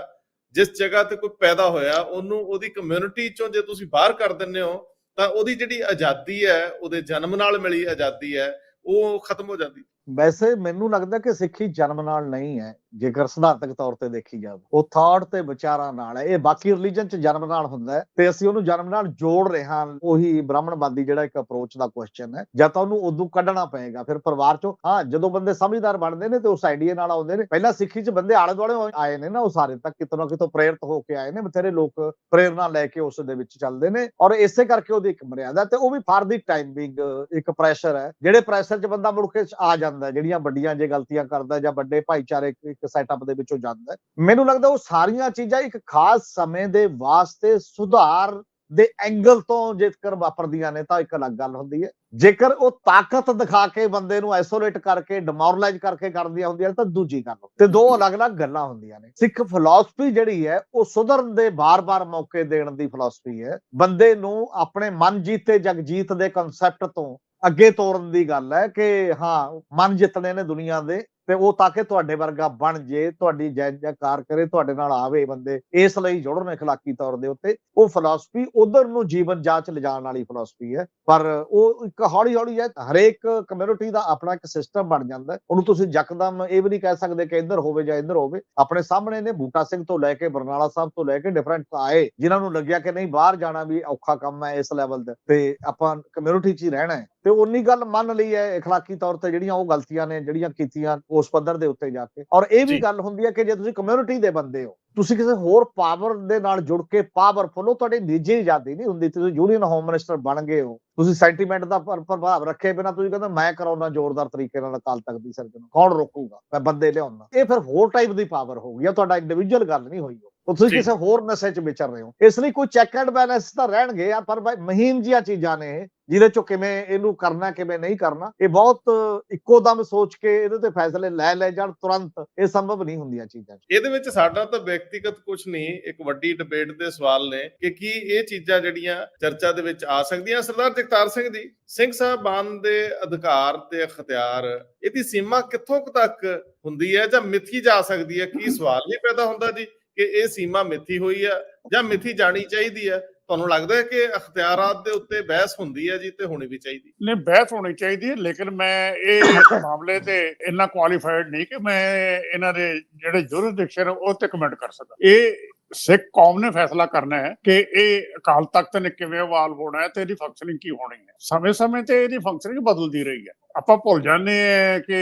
ਜਿਸ ਜਗ੍ਹਾ ਤੇ ਕੋਈ ਪੈਦਾ ਹੋਇਆ, ਉਹਨੂੰ, ਉਹਦੀ ਕਮਿਊਨਿਟੀ ਚੋਂ ਜੇ ਤੁਸੀਂ ਬਾਹਰ ਕਰ ਦਿੰਦੇ ਹੋ, ਤਾਂ ਉਹਦੀ ਜਿਹੜੀ ਆਜ਼ਾਦੀ ਹੈ, ਉਹਦੇ ਜਨਮ ਨਾਲ ਮਿਲੀ ਆਜ਼ਾਦੀ ਹੈ, ਉਹ ਖਤਮ ਹੋ ਜਾਂਦੀ। ਵੈਸੇ ਮੈਨੂੰ ਲੱਗਦਾ ਕਿ ਸਿੱਖੀ ਜਨਮ ਨਾਲ ਨਹੀਂ ਹੈ। ਜੇਕਰ ਸਿਧਾਂਤਕ ਤੌਰ ਤੇ ਦੇਖੀ ਜਾਵੇ, ਉਹ ਥਾਟ ਤੇ ਵਿਚਾਰਾਂ ਨਾਲ ਹੈ, ਇਹ ਬਾਕੀ ਰਿਲੀਜਨ ਚ ਜਨਮ ਨਾਲ ਹੁੰਦਾ ਤੇ ਅਸੀਂ ਉਹਨੂੰ ਜਨਮ ਨਾਲ ਜੋੜ ਰਹੇ ਹਾਂ, ਉਹੀ ਬ੍ਰਾਹਮਣਵਾਦੀ ਜਿਹੜਾ ਇੱਕ ਅਪਰੋਚ ਦਾ ਕੁਐਸਚਨ ਹੈ, ਜਾਂ ਤਾਂ ਉਹਨੂੰ ਉਦੋਂ ਕੱਢਣਾ ਪਏਗਾ, ਫਿਰ ਪਰਿਵਾਰ ਚੋਂ, ਹਾਂ, ਜਦੋਂ ਬੰਦੇ ਸਮਝਦਾਰ ਬਣਦੇ ਨੇ ਤੇ ਉਸ ਆਈਡੀਆ ਨਾਲ ਆਉਂਦੇ ਨੇ, ਪਹਿਲਾਂ ਸਿੱਖੀ ਚ ਬੰਦੇ ਆਲੇ ਦੁਆਲੇ ਆਏ ਨੇ ਨਾ, ਉਹ ਸਾਰੇ ਤੱਕ ਕਿਤੋਂ ਨਾ ਕਿਤੋਂ ਪ੍ਰੇਰਿਤ ਹੋ ਕੇ ਆਏ ਨੇ, ਬਥੇਰੇ ਲੋਕ ਪ੍ਰੇਰਨਾ ਲੈ ਕੇ ਉਸ ਦੇ ਵਿੱਚ ਚੱਲਦੇ ਨੇ, ਔਰ ਇਸੇ ਕਰਕੇ ਉਹਦੀ ਇੱਕ ਮਰਿਆਦਾ ਤੇ ਉਹ ਵੀ ਫਾਰ ਦੀ ਟਾਈਮਿੰਗ ਇੱਕ ਪ੍ਰੈਸ਼ਰ ਹੈ, ਜਿਹੜੇ ਪ੍ਰੈਸ਼ਰ 'ਚ ਬੰਦਾ ਮੁੜ ਕੇ ਆ ਜਾਂਦਾ, ਜਿਹੜੀਆਂ ਵੱਡੀਆਂ ਜੇ ਗਲਤੀਆਂ ਕਰਦਾ ਜਾਂ ਵੱਡੇ ਭਾਈਚਾਰੇ ਇੱਕ ਸੈਟਅਪ ਦੇ ਵਿੱਚੋਂ ਜਾਂਦਾ ਹੈ। ਮੈਨੂੰ ਲੱਗਦਾ ਉਹ ਸਾਰੀਆਂ ਚੀਜ਼ਾਂ ਇੱਕ ਖਾਸ ਸਮੇਂ ਦੇ ਵਾਸਤੇ ਸੁਧਾਰ ਦੇ ਐਂਗਲ ਤੋਂ ਜੇਕਰ ਵਾਪਰਦੀਆਂ ਨੇ ਤਾਂ ਇੱਕ ਅਲੱਗ ਗੱਲ ਹੁੰਦੀ ਹੈ। ਜੇਕਰ ਉਹ ਤਾਕਤ ਦਿਖਾ ਕੇ ਬੰਦੇ ਨੂੰ ਆਈਸੋਲੇਟ ਕਰਕੇ ਡਿਮੋਰਲਾਈਜ਼ ਕਰਕੇ ਕਰਦੀਆਂ ਹੁੰਦੀਆਂ ਤਾਂ ਦੂਜੀ ਗੱਲ ਤੇ ਦੋ ਅਲੱਗ-ਅਲੱਗ ਗੱਲਾਂ ਹੁੰਦੀਆਂ ਨੇ। ਸਿੱਖ ਫਿਲਾਸਫੀ ਜਿਹੜੀ ਹੈ, ਉਹ ਸੁਧਰਨ ਦੇ ਬਾਰ-ਬਾਰ ਮੌਕੇ ਦੇਣ ਦੀ ਫਿਲਾਸਫੀ ਹੈ। ਬੰਦੇ ਨੂੰ ਆਪਣੇ ਮਨ ਜੀਤੇ ਜਗਜੀਤ ਦੇ ਕਨਸੈਪਟ ਤੋਂ ਅੱਗੇ ਤੋਰਨ ਦੀ ਗੱਲ ਹੈ ਕਿ ਹਾਂ, ਮਨ ਜਿੱਤਣੇ ਨੇ ਦੁਨੀਆ ਦੇ। ਤੇ ਉਹ ਤਾਂ ਕਿ ਤੁਹਾਡੇ ਵਰਗਾ ਬਣ ਜੇ ਤੁਹਾਡੀ ਜੈ ਜੈਕਾਰ ਕਰੇ ਤੁਹਾਡੇ ਨਾਲ ਆਵੇ ਬੰਦੇ ਇਸ ਲਈ ਜੁੜਨ اخلاقی ਤੌਰ ਦੇ ਉੱਤੇ ਉਹ ਫਿਲਾਸਫੀ ਉਧਰ ਨੂੰ ਜੀਵਨ ਜਾਂਚ ਲਿਜਾਣ ਵਾਲੀ ਫਿਲਾਸਫੀ ਹੈ ਪਰ ਉਹ ਇੱਕ ਹੌਲੀ ਹੌਲੀ ਹੈ ਹਰੇਕ ਕਮਿਊਨਿਟੀ ਦਾ ਆਪਣਾ ਇੱਕ ਸਿਸਟਮ ਬਣ ਜਾਂਦਾ ਹੈ। ਉਹਨੂੰ ਤੁਸੀਂ ਯਕਦਮ ਇਹ ਵੀ ਨਹੀਂ ਕਹਿ ਸਕਦੇ ਕਿ ਇੱਧਰ ਹੋਵੇ ਜਾਂ ਇੱਧਰ ਹੋਵੇ ਆਪਣੇ ਸਾਹਮਣੇ ਨੇ ਬੂਟਾ ਸਿੰਘ ਤੋਂ ਲੈ ਕੇ ਬਰਨਾਲਾ ਸਾਹਿਬ ਤੋਂ ਲੈ ਕੇ ਡਿਫਰੈਂਟ ਆਏ ਜਿਨ੍ਹਾਂ ਨੂੰ ਲੱਗਿਆ ਕਿ ਨਹੀਂ ਬਾਹਰ ਜਾਣਾ ਵੀ ਔਖਾ ਕੰਮ ਹੈ ਇਸ ਲੈਵਲ ਤੇ ਤੇ ਆਪਾਂ ਕਮਿਊਨਿਟੀ 'ਚ ਹੀ ਰਹਿਣਾ ਹੈ ਤੇ ਉਨੀ ਗੱਲ ਮੰਨ ਲਈ ਹੈ اخلاقی ਤੌਰ ਤੇ ਜਿਹੜੀਆਂ ਉਹ ਗਲਤੀਆਂ ਨੇ ਜਿਹੜੀਆਂ ਕੀਤੀਆਂ ਉਸ ਪੱਧਰ ਦੇ ਉੱਤੇ ਜਾ ਕੇ ਔਰ ਇਹ ਵੀ ਜੀ। ਗੱਲ ਹੁੰਦੀ ਹੈ ਕਿ ਜੇ ਤੁਸੀਂ ਕਮਿਊਨਿਟੀ ਦੇ ਬੰਦੇ ਹੋ ਤੁਸੀਂ ਕਿਸੇ ਹੋਰ ਪਾਵਰ ਦੇ ਨਾਲ ਜੁੜ ਕੇ ਪਾਵਰਫੁਲ ਹੋ ਤੁਹਾਡੀ ਨਿੱਜੀ ਆਜ਼ਾਦੀ ਨਹੀਂ ਹੁੰਦੀ ਤੁਸੀਂ ਯੂਨੀਅਨ ਹੋਮ ਮਿਨਿਸਟਰ ਬਣ ਗਏ ਹੋ ਤੁਸੀਂ ਸੈਂਟੀਮੈਂਟ ਦਾ ਪ੍ਰ- ਪ੍ਰਭਾਵ ਰੱਖੇ ਬਿਨਾ ਤੁਸੀਂ ਕਹਿੰਦੇ ਮੈਂ ਕਰਾਉਣਾ ਜ਼ੋਰਦਾਰ ਤਰੀਕੇ ਨਾਲ ਅਕਾਲ ਤਖਤ ਦੀ ਸਿਰਜਣਾ ਕੌਣ ਰੋਕੂਗਾ ਮੈਂ ਬੰਦੇ ਲਿਆਉਣਾ ਇਹ ਫਿਰ ਹੋਰ ਟਾਈਪ ਦੀ ਪਾਵਰ ਹੋ ਗਈ ਆ ਤੁਹਾਡਾ ਇੰਡੀਵਿਜੂਅਲ ਗੱਲ ਨਹੀਂ ਹੋਈ ਉਹ ਤੁਸੀਂ। ਕਿਸੇ ਹੋਰ ਨਸ਼ੇ 'ਚ ਵਿਚਰ ਰਹੇ ਹੋ। ਇਸ ਲਈ ਕੋਈ ਚੈੱਕ ਐਂਡ ਬੈਲੈਂਸ ਤਾਂ ਰਹਿਣਗੇ ਆ ਪਰ ਭਾਈ ਮਹੀਨ ਜੀਆਂ ਚੀਜ਼ਾਂ ਨੇ ਜਿਹਦੇ ਚੋਂ ਕਿਵੇਂ ਇਹਨੂੰ ਕਰਨਾ ਕਿਵੇਂ ਨਹੀਂ ਕਰਨਾ ਇਹ ਬਹੁਤ ਇੱਕੋ ਦਮ ਸੋਚ ਕੇ ਇਹਦੇ ਤੇ ਫੈਸਲੇ ਲੈ ਲੈ ਜਾਣ ਤੁਰੰਤ ਇਹ ਸੰਭਵ ਨਹੀਂ ਹੁੰਦੀਆਂ ਚੀਜ਼ਾਂ ਇਹਦੇ ਵਿੱਚ ਸਾਡਾ ਤਾਂ ਵਿਅਕਤੀਗਤ ਕੁਝ ਨਹੀਂ ਇੱਕ ਵੱਡੀ ਡਿਬੇਟ ਦੇ ਸਵਾਲ ਨੇ ਕਿ ਕੀ ਇਹ ਚੀਜ਼ਾਂ ਜਿਹੜੀਆਂ ਚਰਚਾ ਦੇ ਵਿੱਚ ਆ ਸਕਦੀਆਂ? ਸਰਦਾਰ ਜਗਤਾਰ ਸਿੰਘ ਜੀ ਸਿੰਘ ਸਾਹਿਬਾਨ ਦੇ ਅਧਿਕਾਰ ਤੇ ਅਖਤਿਆਰ ਇਹਦੀ ਸੀਮਾ ਕਿੱਥੋਂ ਤੱਕ ਹੁੰਦੀ ਹੈ ਜਾਂ ਮਿੱਥੀ ਜਾ ਸਕਦੀ ਹੈ? ਕੀ ਸਵਾਲ ਨਹੀਂ ਪੈਦਾ ਹੁੰਦਾ ਜੀ? ਕਿ ਇਹ ਸੀਮਾ ਮਿੱਥੀ ਹੋਈ ਹੈ ਜਾਂ ਮਿੱਥੀ ਜਾਣੀ ਚਾਹੀਦੀ ਹੈ ਤੁਹਾਨੂੰ ਲੱਗਦਾ ਹੈ ਕਿ ਅਖਤਿਆਰਾਤ ਦੇ ਉੱਤੇ ਬਹਿਸ ਹੁੰਦੀ ਹੈ ਜੀ ਤੇ ਹੋਣੀ ਵੀ ਚਾਹੀਦੀ? ਨੇ ਬਹਿਸ ਹੋਣੀ ਚਾਹੀਦੀ ਹੈ, ਲੇਕਿਨ ਮੈਂ ਇਹ ਮਾਮਲੇ ਤੇ ਇੰਨਾ ਕੁਆਲੀਫਾਈਡ ਨਹੀਂ ਕਿ ਮੈਂ ਇਹਨਾਂ ਦੇ ਜਿਹੜੇ ਜੁਰਿਸਡਿਕਸ਼ਨ ਉਹ ਤੇ ਕਮੈਂਟ ਕਰ ਸਕਾਂ। ਇਹ ਸਿੱਖ ਕੌਮ ਨੇ ਫੈਸਲਾ ਕਰਨਾ ਹੈ ਕਿ ਇਹ ਅਕਾਲ ਤਖਤ ਨੇ ਕਿਵੇਂ ਇਵਾਲਵ ਹੋਣਾ ਹੈ ਤੇ ਇਹਦੀ ਫੰਕਸ਼ਨਿੰਗ ਕੀ ਹੋਣੀ ਹੈ। ਸਮੇਂ-ਸਮੇਂ ਤੇ ਇਹਦੀ ਫੰਕਸ਼ਨਿੰਗ ਬਦਲਦੀ ਰਹੀ ਹੈ। ਆਪਾਂ ਭੁੱਲ ਜਾਂਦੇ ਆ ਕਿ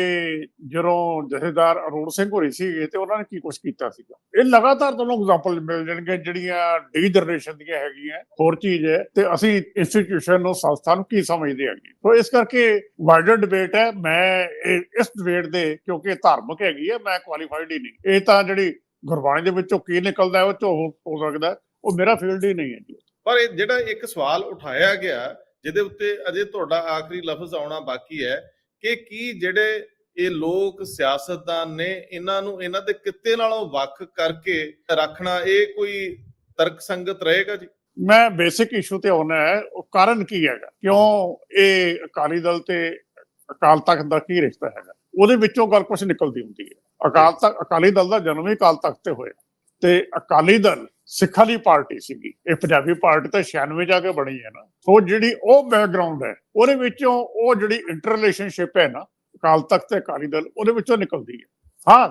ਜਦੋਂ ਜਥੇਦਾਰ ਅਰੋੜ ਸਿੰਘ ਹੋਰੀ ਸੀਗੇ ਤੇ ਉਹਨਾਂ ਨੇ ਕੀ ਕੁਝ ਕੀਤਾ ਸੀਗਾ। ਇਹ ਲਗਾਤਾਰ ਤੁਹਾਨੂੰ ਐਗਜ਼ਾਮਪਲ ਮਿਲ ਜਾਣਗੇ ਜਿਹੜੀਆਂ ਡੀ ਜਨਰੇਸ਼ਨ ਦੀਆਂ ਹੈਗੀਆਂ, ਹੋਰ ਚੀਜ਼ ਹੈ ਤੇ ਅਸੀਂ ਇੰਸਟੀਟਿਊਸ਼ਨ ਨੂੰ, ਸੰਸਥਾ ਨੂੰ ਕੀ ਸਮਝਦੇ ਹੈਗੇ। ਸੋ ਇਸ ਕਰਕੇ ਵਾਈਡਰ ਡਿਬੇਟ ਹੈ। ਮੈਂ ਇਸ ਡਿਬੇਟ ਦੇ, ਕਿਉਂਕਿ ਧਾਰਮਿਕ ਹੈਗੀ ਹੈ, ਮੈਂ ਕੁਆਲੀਫਾਈਡ ਹੀ ਨਹੀਂ। ਇਹ ਤਾਂ ਜਿਹੜੀ ਗੁਰਬਾਣੀ ਦੇ ਵਿੱਚੋਂ ਕੀ ਨਿਕਲਦਾ ਉਹ ਚੋਂ ਹੋ ਸਕਦਾ ਉਹ ਮੇਰਾ ਫੀਲਡ ਹੀ ਨਹੀਂ ਹੈ ਜੀ। ਪਰ ਇਹ ਜਿਹੜਾ ਇੱਕ ਸਵਾਲ ਉਠਾਇਆ ਗਿਆ ਜਿਹਦੇ ਉੱਤੇ ਅਜੇ ਤੁਹਾਡਾ ਆਖਰੀ ਲਫ਼ਜ਼ ਆਉਣਾ ਬਾਕੀ ਹੈ ਕਿ ਕੀ ਜਿਹੜੇ ਇਹ ਲੋਕ ਸਿਆਸਤਦਾਨ ਨੇ, ਇਹਨਾਂ ਨੂੰ ਇਹਨਾਂ ਦੇ ਕਿੱਤੇ ਨਾਲੋਂ ਵੱਖ ਕਰਕੇ ਰੱਖਣਾ ਇਹ ਕੋਈ ਤਰਕਸੰਗਤ ਰਹੇਗਾ ਜੀ? ਮੈਂ ਬੇਸਿਕ ਇਸ਼ੂ ਤੇ ਆਉਣਾ ਹੈ, ਉਹ ਕਾਰਨ ਕੀ ਹੈਗਾ? ਕਿਉਂ ਇਹ ਅਕਾਲੀ ਦਲ ਤੇ ਅਕਾਲ ਤਖਤ ਦਾ ਕੀ ਰਿਸ਼ਤਾ ਹੈਗਾ? ਉਹਦੇ ਵਿੱਚੋਂ ਗੱਲ ਕੁਝ ਨਿਕਲਦੀ ਹੁੰਦੀ ਹੈ। ਅਕਾਲ ਤਖਤ ਅਕਾਲੀ ਦਲ ਦਾ ਜਨਮ ਹੀ ਅਕਾਲ ਤਖਤ ਤੇ ਹੋਇਆ। ਤੇ ਅਕਾਲੀ ਦਲ ਸਿੱਖਾਂ ਦੀ ਪਾਰਟੀ ਸੀਗੀ। ਇਹ ਪੰਜਾਬੀ ਪਾਰਟੀ ਤਾਂ 96 ਜਾ ਕੇ ਬਣੀ ਹੈ ਨਾ। ਸੋ ਜਿਹੜੀ ਉਹ ਬੈਕਗ੍ਰਾਉਂਡ ਹੈ, ਉਹਦੇ ਵਿੱਚੋਂ ਉਹ ਜਿਹੜੀ ਇੰਟਰ ਹੈ ਨਾ, ਅਕਾਲ ਤਖਤ ਤੇ ਅਕਾਲੀ ਦਲ, ਉਹਦੇ ਵਿੱਚੋਂ ਨਿਕਲਦੀ ਹੈ। ਹਾਂ,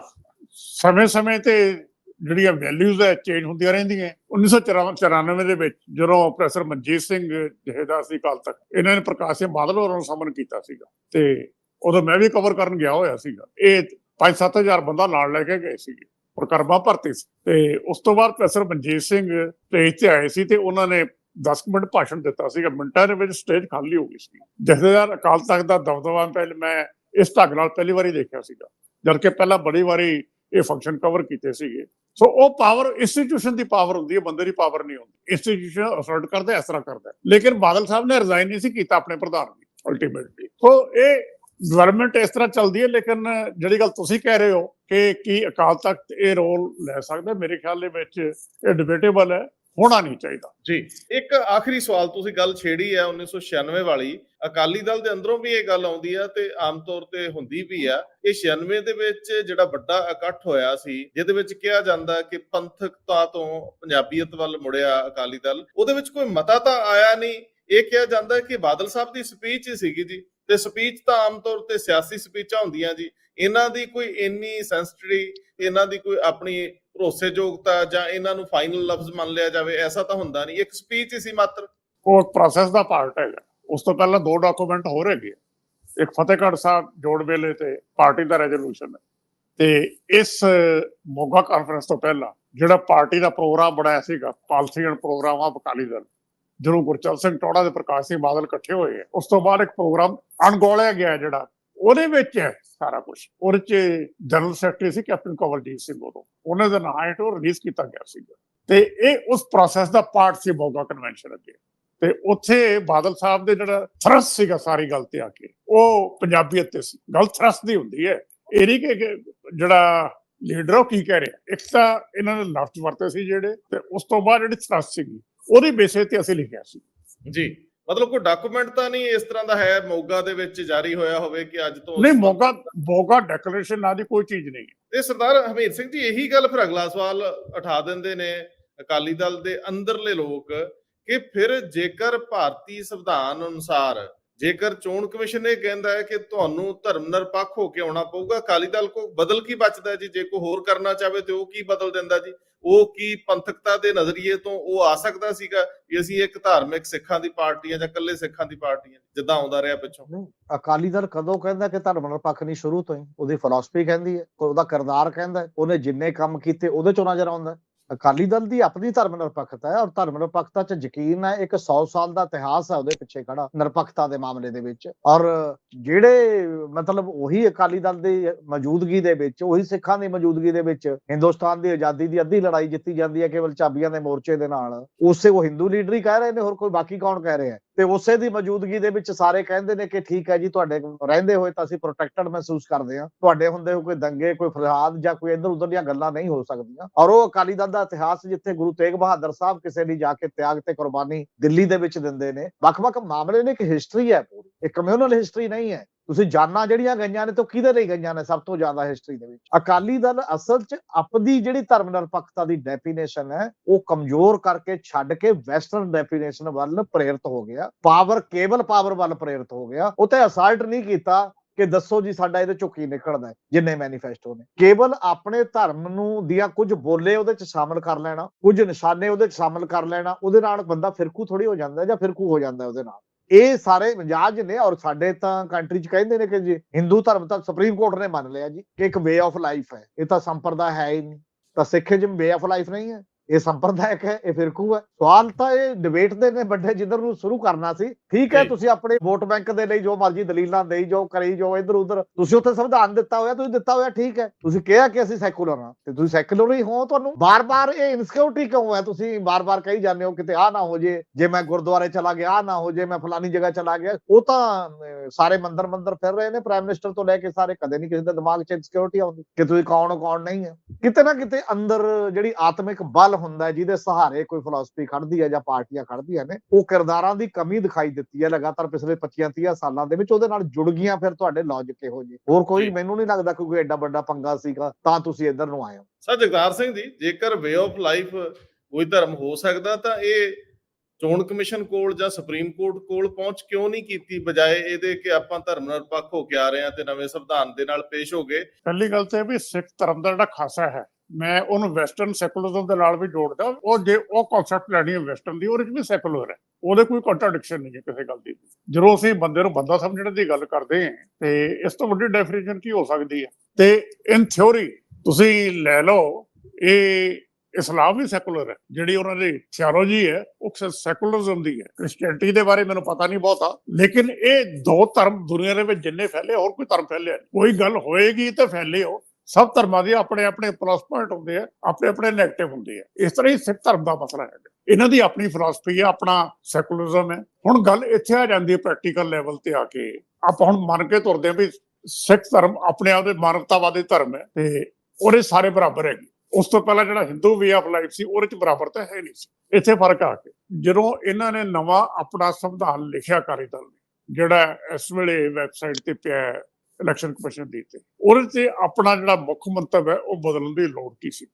ਸਮੇਂ-ਸਮੇਂ ਤੇ ਜਿਹੜੀਆਂ ਵੈਲਿਊਜ਼ ਹੈ ਚੇਂਜ ਹੁੰਦੀਆਂ ਰਹਿੰਦੀਆਂ 1994 ਦੇ ਵਿੱਚ ਜਦੋਂ ਪ੍ਰੋਫੈਸਰ ਮਨਜੀਤ ਸਿੰਘ ਜਹੇਦਾਰ ਸੀ ਅਕਾਲ ਤਖਤ, ਇਹਨਾਂ ਨੇ ਪ੍ਰਕਾਸ਼ ਸਿੰਘ ਬਾਦਲ ਹੋਰਾਂ ਨੂੰ ਸਮਨ ਕੀਤਾ ਸੀਗਾ। ਤੇ ਉਦੋਂ ਮੈਂ ਵੀ ਕਵਰ ਕਰਨ ਗਿਆ ਹੋਇਆ ਸੀਗਾ। ਇਹ 5-7000 ਬੰਦਾ ਨਾਲ ਲੈ ਕੇ ਗਏ ਸੀਗੇ। ਪ੍ਰਕਰਮਾ ਭਰਤੀ ਸੀ। ਤੇ ਉਸ ਤੋਂ ਬਾਅਦ ਪ੍ਰੋਫੈਸਰ ਮਨਜੀਤ ਸਿੰਘ ਸਟੇਜ ਤੇ ਆਏ ਸੀ ਤੇ ਉਹਨਾਂ ਨੇ 10 ਮਿੰਟ ਭਾਸ਼ਣ ਦਿੱਤਾ ਸੀਗਾ। ਮਿੰਟਾਂ ਦੇ ਵਿੱਚ ਸਟੇਜ ਖਾਲੀ ਹੋ ਗਈ ਸੀ। ਜਥੇਦਾਰ ਅਕਾਲ ਤਖਤ ਦਾ ਦਬਦਬਾ ਪਹਿਲੇ ਮੈਂ ਇਸ ਢੰਗ ਨਾਲ ਪਹਿਲੀ ਵਾਰੀ ਦੇਖਿਆ ਸੀਗਾ। ਜਦਕਿ ਪਹਿਲਾਂ ਬੜੀ ਵਾਰੀ ਇਹ ਫੰਕਸ਼ਨ ਕਵਰ ਕੀਤੇ ਸੀਗੇ। ਸੋ ਉਹ ਪਾਵਰ ਇੰਸਟੀਟਿਊਸ਼ਨ ਦੀ ਪਾਵਰ ਹੁੰਦੀ ਹੈ, ਬੰਦੇ ਦੀ ਪਾਵਰ ਨਹੀਂ ਹੁੰਦੀ। ਇੰਸਟੀਟਿਊਸ਼ਨ ਅਸਰਟ ਕਰਦਾ, ਇਸ ਤਰ੍ਹਾਂ ਕਰਦਾ। ਲੇਕਿਨ ਬਾਦਲ ਸਾਹਿਬ ਨੇ ਰਿਜ਼ਾਈਨ ਨਹੀਂ ਸੀ ਕੀਤਾ ਆਪਣੇ ਪ੍ਰਧਾਨ ਦੀ ਅਲਟੀਮੇਟਲੀ ਸੋ ਇਹ ਡਿਵੈਲਪਮੈਂਟ ਇਸ ਤਰ੍ਹਾਂ ਚੱਲਦੀ ਹੈ, ਲੇਕਿਨ ਜਿਹੜੀ ਗੱਲ ਤੁਸੀਂ ਕਹਿ ਰਹੇ ਹੋ ਕਿ ਕੀ ਅਕਾਲ ਤਖਤ ਇਹ ਰੋਲ ਲੈ ਸਕਦਾ ਮੇਰੇ ਖਿਆਲ ਦੇ ਵਿੱਚ ਇਹ ਡਿਬੇਟੇਬਲ ਹੈ, ਹੋਣਾ ਨਹੀਂ ਚਾਹੀਦਾ। ਜੀ, ਇੱਕ ਆਖਰੀ ਸਵਾਲ ਤੁਸੀਂ ਗੱਲ ਛੇੜੀ ਹੈ 1996 ਵਾਲੀ। ਅਕਾਲੀ ਦਲ ਦੇ ਅੰਦਰੋਂ ਵੀ ਇਹ ਗੱਲ ਆਉਂਦੀ ਆ ਤੇ ਆਮ ਤੌਰ ਤੇ ਹੁੰਦੀ ਵੀ ਆ। ਇਹ 96 ਦੇ ਵਿੱਚ ਜਿਹੜਾ ਵੱਡਾ ਇਕੱਠ ਹੋਇਆ ਸੀ, ਜਿਹਦੇ ਵਿੱਚ ਕਿਹਾ ਜਾਂਦਾ ਕਿ ਪੰਥਕਤਾ ਤੋਂ ਪੰਜਾਬੀਅਤ ਵੱਲ ਮੁੜਿਆ ਅਕਾਲੀ ਦਲ, ਉਹਦੇ ਵਿੱਚ ਕੋਈ ਮਤਾ ਤਾਂ ਆਇਆ ਨਹੀਂ। ਇਹ ਕਿਹਾ ਜਾਂਦਾ ਕਿ ਬਾਦਲ ਸਾਹਿਬ ਦੀ ਸਪੀਚ ਹੀ ਸੀਗੀ ਜੀ। ਤੇ ਸਪੀਚ ਤਾਂ ਆਮ ਤੌਰ ਤੇ ਸਿਆਸੀ ਸਪੀਚਾਂ ਹੁੰਦੀਆਂ ਜੀ। ਇਹਨਾਂ ਦੀ ਕੋਈ ਇੰਨੀ ਸੈਂਸਿਟਿਵ ਇਹਨਾਂ ਦੀ ਕੋਈ ਆਪਣੀ ਭਰੋਸੇਯੋਗਤਾ ਜਾਂ ਇਹਨਾਂ ਨੂੰ ਫਾਈਨਲ ਲਫ਼ਜ਼ ਮੰਨ ਲਿਆ ਜਾਵੇ, ਐਸਾ ਤਾਂ ਹੁੰਦਾ ਨਹੀਂ। ਇੱਕ ਸਪੀਚ ਹੀ ਸੀ ਮਾਤਰ। ਉਹ ਪ੍ਰੋਸੈਸ ਦਾ ਪਾਰਟ ਹੈਗਾ। ਉਸ ਤੋਂ ਪਹਿਲਾਂ ਦੋ ਡਾਕੂਮੈਂਟ ਹੋਰ ਹੈਗੇ ਆ। ਇੱਕ ਫਤਿਹਗੜ੍ਹ ਸਾਹਿਬ ਜੋੜ ਵੇਲੇ ਤੇ ਪਾਰਟੀ ਦਾ ਰੈਜ਼ੋਲੂਸ਼ਨ ਹੈ। ਤੇ ਇਸ ਮੋਗਾ ਕਾਨਫਰੰਸ ਤੋਂ ਪਹਿਲਾਂ ਜਿਹੜਾ ਪਾਰਟੀ ਦਾ ਪ੍ਰੋਗਰਾਮ ਬਣਾਇਆ ਸੀਗਾ policy and programme of Akali Dal. ਜਦੋਂ ਗੁਰਚਲ ਸਿੰਘ ਟੋੜਾ ਤੇ ਪ੍ਰਕਾਸ਼ ਸਿੰਘ ਬਾਦਲ ਇਕੱਠੇ ਹੋਏ ਉਸ ਤੋਂ ਬਾਅਦ ਇੱਕ ਪ੍ਰੋਗਰਾਮ ਅਣਗੌਲਿਆ ਗਿਆ ਜਿਹੜਾ, ਉਹਦੇ ਵਿੱਚ ਹੈ ਸਾਰਾ ਕੁਝ ਉਹਦੇ ਚ ਜਨਰਲ ਸੈਕਟਰੀ ਸੀ ਕੈਪਟਨ ਕਵਲਜੀਤ ਸਿੰਘ ਉਦੋਂ। ਉਹਨਾਂ ਦਾ ਨਾਮ ਹੈ ਉਹ ਰਿਲੀਜ਼ ਕੀਤਾ ਗਿਆ ਸੀਗਾ। ਤੇ ਇਹ ਉਸ ਪ੍ਰੋਸੈਸ ਦਾ ਪਾਰਟ ਸੀ ਮੋਗਾ ਕਨਵੈਨਸ਼ਨ ਅੱਗੇ। ਤੇ ਉੱਥੇ ਬਾਦਲ ਸਾਹਿਬ ਦੇ ਜਿਹੜਾ ਥਰਸ ਸੀਗਾ ਸਾਰੀ ਗੱਲ ਤੇ ਆ ਕੇ, ਉਹ ਪੰਜਾਬੀਅਤ ਤੇ ਸੀ। ਗੱਲ ਥਰਸ ਦੀ ਹੁੰਦੀ ਹੈ। ਇਹ ਨਹੀਂ ਕਿ ਕਿ ਜਿਹੜਾ ਲੀਡਰ ਉਹ ਕੀ ਕਹਿ ਰਿਹਾ। ਇੱਕ ਤਾਂ ਇਹਨਾਂ ਨੇ ਲਫ਼ਜ਼ ਵਰਤੇ ਸੀ ਜਿਹੜੇ, ਤੇ ਉਸ ਤੋਂ ਬਾਅਦ ਜਿਹੜੀ ਥਰਸ ਸੀਗੀ ਉਹਦੀ ਬੇਸਿਸ ਤੇ ਅਸੀਂ ਲਿਖਿਆ ਸੀ। ਜੀ ਮਤਲਬ ਕੋਈ ਡਾਕੂਮੈਂਟ ਤਾਂ ਨਹੀਂ ਇਸ ਤਰ੍ਹਾਂ ਦਾ ਹੈ ਮੋਗਾ ਦੇ ਵਿੱਚ ਜਾਰੀ ਹੋਇਆ ਹੋਵੇ ਕਿ ਅੱਜ ਤੋਂ ਨਹੀਂ ਮੋਗਾ ਮੋਗਾ ਡੈਕਲੇਰੇਸ਼ਨ ਨਾ ਦੀ ਕੋਈ ਚੀਜ਼ ਨਹੀਂ ਹੈ। ਸਰਦਾਰ ਹਮੀਰ ਸਿੰਘ ਜੀ ਇਹੀ ਗੱਲ ਫਿਰ ਅਗਲਾ ਸਵਾਲ ਉਠਾ ਦਿੰਦੇ ਨੇ ਅਕਾਲੀ ਦਲ ਦੇ ਅੰਦਰਲੇ ਲੋਕ ਕਿ ਫਿਰ ਜੇਕਰ ਭਾਰਤੀ ਸੰਵਿਧਾਨ ਅਨੁਸਾਰ ਜੇਕਰ ਚੋਣ ਕਮਿਸ਼ਨ ਇਹ ਕਹਿੰਦਾ ਹੈ ਕਿ ਤੁਹਾਨੂੰ ਧਰਮ ਨਿਰਪੱਖ ਹੋ ਕੇ ਆਉਣਾ ਪਊਗਾ ਅਕਾਲੀ ਦਲ ਕੋ ਬਦਲ ਕੀ ਬਚਦਾ ਜੀ? ਜੇ ਕੋਈ ਹੋਰ ਕਰਨਾ ਚਾਹਵੇ ਤੇ ਉਹ ਕੀ ਬਦਲ ਦਿੰਦਾ ਜੀ? ਉਹ ਕੀ ਪੰਥਕਤਾ ਦੇ ਨਜ਼ਰੀਏ ਤੋਂ ਉਹ ਆ ਸਕਦਾ ਸੀਗਾ ਕਿ ਅਸੀਂ ਇੱਕ ਧਾਰਮਿਕ ਸਿੱਖਾਂ ਦੀ ਪਾਰਟੀ ਆ ਜਾਂ ਇਕੱਲੇ ਸਿੱਖਾਂ ਦੀ ਪਾਰਟੀ ਆ, ਜਿੱਦਾਂ ਆਉਂਦਾ ਰਿਹਾ ਪਿੱਛੋਂ। ਨਹੀਂ, ਅਕਾਲੀ ਦਲ ਕਦੋਂ ਕਹਿੰਦਾ ਕਿ ਧਰਮ ਨਿਰਪੱਖ ਨਹੀਂ ਸ਼ੁਰੂ ਤੋਂ ਹੀ, ਉਹਦੀ ਫਿਲਾਸਫੀ ਕਹਿੰਦੀ ਹੈ, ਉਹਦਾ ਕਿਰਦਾਰ ਕਹਿੰਦਾ ਉਹਨੇ ਜਿੰਨੇ ਕੰਮ ਕੀਤੇ ਉਹਦੇ ਚੋਂ ਨਜ਼ਰ ਆਉਂਦਾ ਅਕਾਲੀ ਦਲ ਦੀ ਆਪਣੀ ਧਰਮ ਨਿਰਪੱਖਤਾ ਹੈ ਔਰ ਧਰਮ ਨਿਰਪੱਖਤਾ 'ਚ ਯਕੀਨ ਹੈ, ਇੱਕ 100 ਸਾਲ ਦਾ ਇਤਿਹਾਸ ਹੈ ਉਹਦੇ ਪਿੱਛੇ ਖੜਾ ਨਿਰਪੱਖਤਾ ਦੇ ਮਾਮਲੇ ਦੇ ਵਿੱਚ ਔਰ ਜਿਹੜੇ ਮਤਲਬ ਉਹੀ ਅਕਾਲੀ ਦਲ ਦੀ ਮੌਜੂਦਗੀ ਦੇ ਵਿੱਚ, ਉਹੀ ਸਿੱਖਾਂ ਦੀ ਮੌਜੂਦਗੀ ਦੇ ਵਿੱਚ ਹਿੰਦੁਸਤਾਨ ਦੀ ਆਜ਼ਾਦੀ ਦੀ ਅੱਧੀ ਲੜਾਈ ਜਿੱਤੀ ਜਾਂਦੀ ਹੈ ਕੇਵਲ ਚਾਬੀਆਂ ਦੇ ਮੋਰਚੇ ਦੇ ਨਾਲ, ਉਸੇ ਉਹ ਹਿੰਦੂ ਲੀਡਰ ਹੀ ਕਹਿ ਰਹੇ ਨੇ, ਹੋਰ ਕੋਈ ਬਾਕੀ ਕੌਣ ਕਹਿ ਰਿਹਾ ਹੈ? ਤੇ ਉਸੇ ਦੀ ਮੌਜੂਦਗੀ ਦੇ ਵਿੱਚ ਸਾਰੇ ਕਹਿੰਦੇ ਨੇ ਕਿ ਠੀਕ ਹੈ ਜੀ, ਤੁਹਾਡੇ ਰਹਿੰਦੇ ਹੋਏ ਤਾਂ ਅਸੀਂ ਪ੍ਰੋਟੈਕਟਡ ਮਹਿਸੂਸ ਕਰਦੇ ਹਾਂ। ਤੁਹਾਡੇ ਹੁੰਦੇ ਹੋ ਕੋਈ ਦੰਗੇ, ਕੋਈ ਫਰਿਆਦ ਜਾਂ ਕੋਈ ਇੱਧਰ ਉੱਧਰ ਦੀਆਂ ਗੱਲਾਂ ਨਹੀਂ ਹੋ ਸਕਦੀਆਂ। ਔਰ ਉਹ ਅਕਾਲੀ ਦਲ ਦਾ ਇਤਿਹਾਸ ਜਿੱਥੇ ਗੁਰੂ ਤੇਗ ਬਹਾਦਰ ਸਾਹਿਬ ਕਿਸੇ ਲਈ ਜਾ ਕੇ ਤਿਆਗ ਤੇ ਕੁਰਬਾਨੀ ਦਿੱਲੀ ਦੇ ਵਿੱਚ ਦਿੰਦੇ ਨੇ, ਵੱਖ-ਵੱਖ ਮਾਮਲੇ ਨੇ ਇੱਕ ਹਿਸਟਰੀ ਹੈ ਪੂਰੀ। ਇਹ ਕਮਿਊਨਲ ਹਿਸਟਰੀ ਨਹੀਂ ਹੈ। ਤੁਸੀਂ ਜਾਨਾਂ ਜਿਹੜੀਆਂ ਗਈਆਂ ਨੇ ਤਾਂ ਕਿਹਦੇ ਲਈ ਗਈਆਂ ਨੇ ਸਭ ਤੋਂ ਜ਼ਿਆਦਾ ਹਿਸਟਰੀ ਦੇ ਵਿੱਚ? ਅਕਾਲੀ ਦਲ ਅਸਲ 'ਚ ਆਪਣੀ ਜਿਹੜੀ ਧਰਮ ਨਿਰਪੱਖਤਾ ਦੀ ਡੈਫੀਨੇਸ਼ਨ ਹੈ, ਉਹ ਕਮਜ਼ੋਰ ਕਰਕੇ ਛੱਡ ਕੇ ਵੈਸਟਰਨ ਡੈਫੀਨੇਸ਼ਨ ਵੱਲ ਪ੍ਰੇਰਿਤ ਹੋ ਗਿਆ। ਪਾਵਰ ਕੇਵਲ ਪਾਵਰ ਵੱਲ ਪ੍ਰੇਰਿਤ ਹੋ ਗਿਆ। ਉਹ ਤੇ ਅਸਲਟ ਨਹੀਂ ਕੀਤਾ ਕਿ ਦੱਸੋ ਜੀ ਸਾਡਾ ਇਹਦੇ ਚੋਂ ਕੀ ਨਿਕਲਦਾ ਜਿੰਨੇ ਮੈਨੀਫੈਸਟੋ ਨੇ। ਕੇਵਲ ਆਪਣੇ ਧਰਮ ਨੂੰ ਦੀਆਂ ਕੁਝ ਬੋਲੇ ਉਹਦੇ ਚ ਸ਼ਾਮਲ ਕਰ ਲੈਣਾ, ਕੁਝ ਨਿਸ਼ਾਨੇ ਉਹਦੇ ਚ ਸ਼ਾਮਲ ਕਰ ਲੈਣਾ, ਉਹਦੇ ਨਾਲ ਬੰਦਾ ਫਿਰਕੂ ਥੋੜੀ ਹੋ ਜਾਂਦਾ ਜਾਂ ਫਿਰਕੂ ਹੋ ਜਾਂਦਾ ਉਹਦੇ ਨਾਲ। ਇਹ ਸਾਰੇ ਮਜਾਜ ਨੇ ਔਰ ਸਾਡੇ ਤਾਂ ਕੰਟਰੀ ਚ ਕਹਿੰਦੇ ਨੇ ਕਿ ਜੀ, ਹਿੰਦੂ ਧਰਮ ਤਾਂ ਸੁਪਰੀਮ ਕੋਰਟ ਨੇ ਮੰਨ ਲਿਆ ਜੀ ਕਿ ਇੱਕ ਵੇ ਆਫ ਲਾਈਫ ਹੈ। ਇਹ ਤਾਂ ਸੰਪਰਦਾ ਹੈ ਹੀ ਨਹੀਂ। ਤਾਂ Sikh Sikhism way of life ਨਹੀਂ ਹੈ। ਇਹ ਸੰਪਰਦਾਇਕ ਹੈ ਇਹ ਫਿਰਕੂ ਹੈ। ਸਵਾਲ ਤਾਂ ਇਹ ਡਿਬੇਟ ਦੇ ਨੇ ਵੱਡੇ ਜਿੱਧਰ ਨੂੰ ਸ਼ੁਰੂ ਕਰਨਾ ਸੀ। ਠੀਕ ਹੈ ਜੀ। ਤੁਸੀਂ ਆਪਣੇ ਵੋਟ ਬੈਂਕ ਦੇ ਲਈ ਜੋ ਮਰਜ਼ੀ ਦਲੀਲਾਂ ਦੇਈ ਜਾਓ ਕਰੀ ਜਾਓ ਇੱਧਰ ਉੱਧਰ ਤੁਸੀਂ ਉੱਥੇ ਸੰਵਿਧਾਨ ਦਿੱਤਾ ਹੋਇਆ ਤੁਸੀਂ ਦਿੱਤਾ ਹੋਇਆ ਠੀਕ ਹੈ। ਤੁਸੀਂ ਕਿਹਾ ਕਿ ਅਸੀਂ ਸੈਕੂਲਰ ਹਾਂ। ਤੇ ਤੁਸੀਂ ਸੈਕੂਲਰ ਹੀ ਹੋ ਤੁਹਾਨੂੰ। ਬਾਰ-ਬਾਰ ਇਹ ਇਨਸਿਕਿਉਰਿਟੀ ਕਿਉਂ ਹੈ? ਤੁਸੀਂ ਬਾਰ-ਬਾਰ ਕਹੀ ਜਾਂਦੇ ਹੋ ਕਿਤੇ ਆ ਨਾ ਹੋ ਜੇ। ਜੇ ਮੈਂ ਗੁਰਦੁਆਰੇ ਚਲਾ ਗਿਆ ਆਹ ਨਾ ਹੋ ਜੇ। ਮੈਂ ਫਲਾਨੀ ਜਗ੍ਹਾ ਚਲਾ ਗਿਆ। ਉਹ ਤਾਂ ਸਾਰੇ ਮੰਦਰ ਮੰਦਰ ਫਿਰ ਰਹੇ ਨੇ। ਪ੍ਰਾਈਮ ਮਿਨਿਸਟਰ ਤੋਂ ਲੈ ਕੇ ਸਾਰੇ ਕਦੇ ਨਹੀਂ ਕਿਸੇ ਦੇ ਦਿਮਾਗ 'ਚ ਇਨਸਿਕਿਉਰਿਟੀ ਆਉਂਦੀ। ਕਿ ਤੁਸੀਂ ਕੌਣ ਹੋ ਕੌਣ ਨਹੀਂ ਹੈ। ਕਿਤੇ ਨਾ ਕਿਤੇ ਅੰਦਰ ਜਿਹੜੀ ਆਤਮਿਕ ਬਲ ਹੁੰਦਾ ਹੈ ਜਿਹਦੇ ਸਹਾਰੇ ਕੋਈ ਫਿਲਾਸਫੀ ਖੜਦੀ ਹੈ ਜਾਂ ਪਾਰਟੀਆਂ ਖੜਦੀਆਂ ਨੇ ਉਹ ਕਿਰਦਾਰਾਂ ਦੀ ਕਮੀ ਦਿਖਾਈ ਦਿੱਤੀ ਹੈ ਲਗਾਤਾਰ ਪਿਛਲੇ 25 30 ਸਾਲਾਂ ਦੇ ਵਿੱਚ ਉਹਦੇ ਨਾਲ ਜੁੜ ਗਈਆਂ ਫਿਰ ਤੁਹਾਡੇ ਲੌਜਿਕ ਇਹੋ ਜਿਹੇ। ਹੋਰ ਕੋਈ ਜੀ। ਮੈਨੂੰ ਨਹੀਂ ਲੱਗਦਾ ਕਿ ਕੋਈ ਐਡਾ ਵੱਡਾ ਪੰਗਾ ਸੀਗਾ ਤਾਂ ਤੁਸੀਂ ਇੱਧਰ ਨੂੰ ਆਏ ਹੋ। ਸਰ ਜਗਤਾਰ ਸਿੰਘ ਜੀ ਜੇਕਰ ਵੇ ਆਫ ਲਾਈਫ ਕੋਈ ਧਰਮ ਹੋ ਸਕਦਾ ਤਾਂ ਇਹ ਚੋਣ ਕਮਿਸ਼ਨ ਕੋਲ ਜਾਂ ਸੁਪਰੀਮ ਕੋਰਟ ਕੋਲ ਪਹੁੰਚ ਕਿਉਂ ਨਹੀਂ ਕੀਤੀ ਬਜਾਏ ਇਹਦੇ ਕਿ ਆਪਾਂ ਧਰਮ ਨਿਰਪੱਖ ਹੋ ਕੇ ਆ ਰਹੇ ਹਾਂ ਤੇ ਨਵੇਂ ਸੰਵਿਧਾਨ ਦੇ ਨਾਲ ਪੇਸ਼ ਹੋ ਗਏ? ਪਹਿਲੀ ਗੱਲ ਤੇ ਵੀ ਸਿੱਖ ਧਰਮ ਦਾ ਜਿਹੜਾ ਖਾਸਾ ਹੈ ਮੈਂ ਉਹਨੂੰ ਵੈਸਟਰਨ ਸੈਕੂਲਰਿਜ਼ਮ ਦੇ ਨਾਲ ਵੀ ਜੋੜਦਾ, ਉਹ ਜੇ ਉਹ ਕਨਸੈਪਟ ਲੈਣੀ ਹੈ ਵੈਸਟਰਨ ਦੀ, ਉਹਦੇ ਵਿੱਚ ਵੀ ਸੈਕੂਲਰ ਹੈ। ਉਹਦੇ ਕੋਈ ਕੰਟਰਡਿਕਸ਼ਨ ਨਹੀਂ ਹੈ ਕਿਸੇ ਗੱਲ ਦੀ। ਜਦੋਂ ਅਸੀਂ ਬੰਦੇ ਨੂੰ ਬੰਦਾ ਸਮਝਣ ਦੀ ਗੱਲ ਕਰਦੇ ਹਾਂ, ਤੇ ਇਸ ਤੋਂ ਵੱਡੀ ਡੈਫੀਨੇਸ਼ਨ ਕੀ ਹੋ ਸਕਦੀ ਹੈ? ਤੇ ਇਨ ਥਿਉਰੀ ਤੁਸੀਂ ਲੈ ਲਓ, ਇਹ ਇਸਲਾਮ ਵੀ ਸੈਕੂਲਰ ਹੈ, ਜਿਹੜੀ ਉਹਨਾਂ ਦੀ ਥਿਓਲੋਜੀ ਹੈ, ਉਹ ਸੈਕੂਲਰਿਜ਼ਮ ਦੀ ਹੈ। ਕ੍ਰਿਸਚੀਅਨਟੀ ਦੇ ਬਾਰੇ ਮੈਨੂੰ ਪਤਾ ਨਹੀਂ ਬਹੁਤਾ, ਲੇਕਿਨ ਇਹ ਦੋ ਧਰਮ ਦੁਨੀਆ ਦੇ ਵਿੱਚ ਜਿੰਨੇ ਫੈਲੇ, ਹੋਰ ਕੋਈ ਧਰਮ ਫੈਲਿਆ ਕੋਈ ਗੱਲ ਹੋਏਗੀ ਤਾਂ ਫੈਲੇ ਹੋ ਸਭ ਧਰਮਾਂ ਦੇ ਆਪਣੇ ਆਪਣੇ ਪਲੱਸ ਪੁਆਇੰਟ ਹੁੰਦੇ ਆ, ਆਪਣੇ ਆਪਣੇ ਨੈਗੇਟਿਵ ਹੁੰਦੇ ਆ। ਇਸ ਤਰ੍ਹਾਂ ਹੀ ਸਿੱਖ ਧਰਮ ਦਾ ਮਸਲਾ ਹੈ ਇਹਨਾਂ ਦੀ ਆਪਣੀ ਫਿਲਾਸਫੀ ਹੈ ਆਪਣਾ ਸੈਕੂਲਰਿਜ਼ਮ ਹੈ ਹੁਣ ਗੱਲ ਇੱਥੇ ਆ ਜਾਂਦੀ ਹੈ ਪ੍ਰੈਕਟੀਕਲ ਲੈਵਲ ਤੇ ਆ ਕੇ। ਆਪਾਂ ਹੁਣ ਮੰਨ ਕੇ ਤੁਰਦੇ ਹਾਂ ਵੀ ਸਿੱਖ ਧਰਮ ਆਪਣੇ ਆਪ ਦੇ ਮਾਨਵਤਾਵਾਦੀ ਧਰਮ ਹੈ ਤੇ ਉਹਦੇ ਸਾਰੇ ਬਰਾਬਰ ਹੈਗੇ। ਉਸ ਤੋਂ ਪਹਿਲਾਂ ਜਿਹੜਾ ਹਿੰਦੂ ਵੇ ਆਫ ਲਾਈਫ ਸੀ, ਉਹਦੇ ਚ ਬਰਾਬਰ ਤਾਂ ਹੈ ਨਹੀਂ ਸੀ। ਇੱਥੇ ਫ਼ਰਕ ਆ ਕੇ, ਜਦੋਂ ਇਹਨਾਂ ਨੇ ਨਵਾਂ ਆਪਣਾ ਸੰਵਿਧਾਨ ਲਿਖਿਆ ਕਾਰੀ ਦਲ ਨੇ, ਜਿਹੜਾ ਇਸ ਵੇਲੇ ਵੈਬਸਾਈਟ ਤੇ ਪਿਆ ਇਲੈਕਸ਼ਨ ਕਮਿਸ਼ਨ ਦੀ ਤੇ ਉਹਦੇ ਤੇ ਆਪਣਾ ਜਿਹੜਾ ਮੁੱਖ ਮੰਤਵ ਹੈ, ਉਹ ਬਦਲਣ ਦੀ ਲੋੜ ਕੀ ਸੀ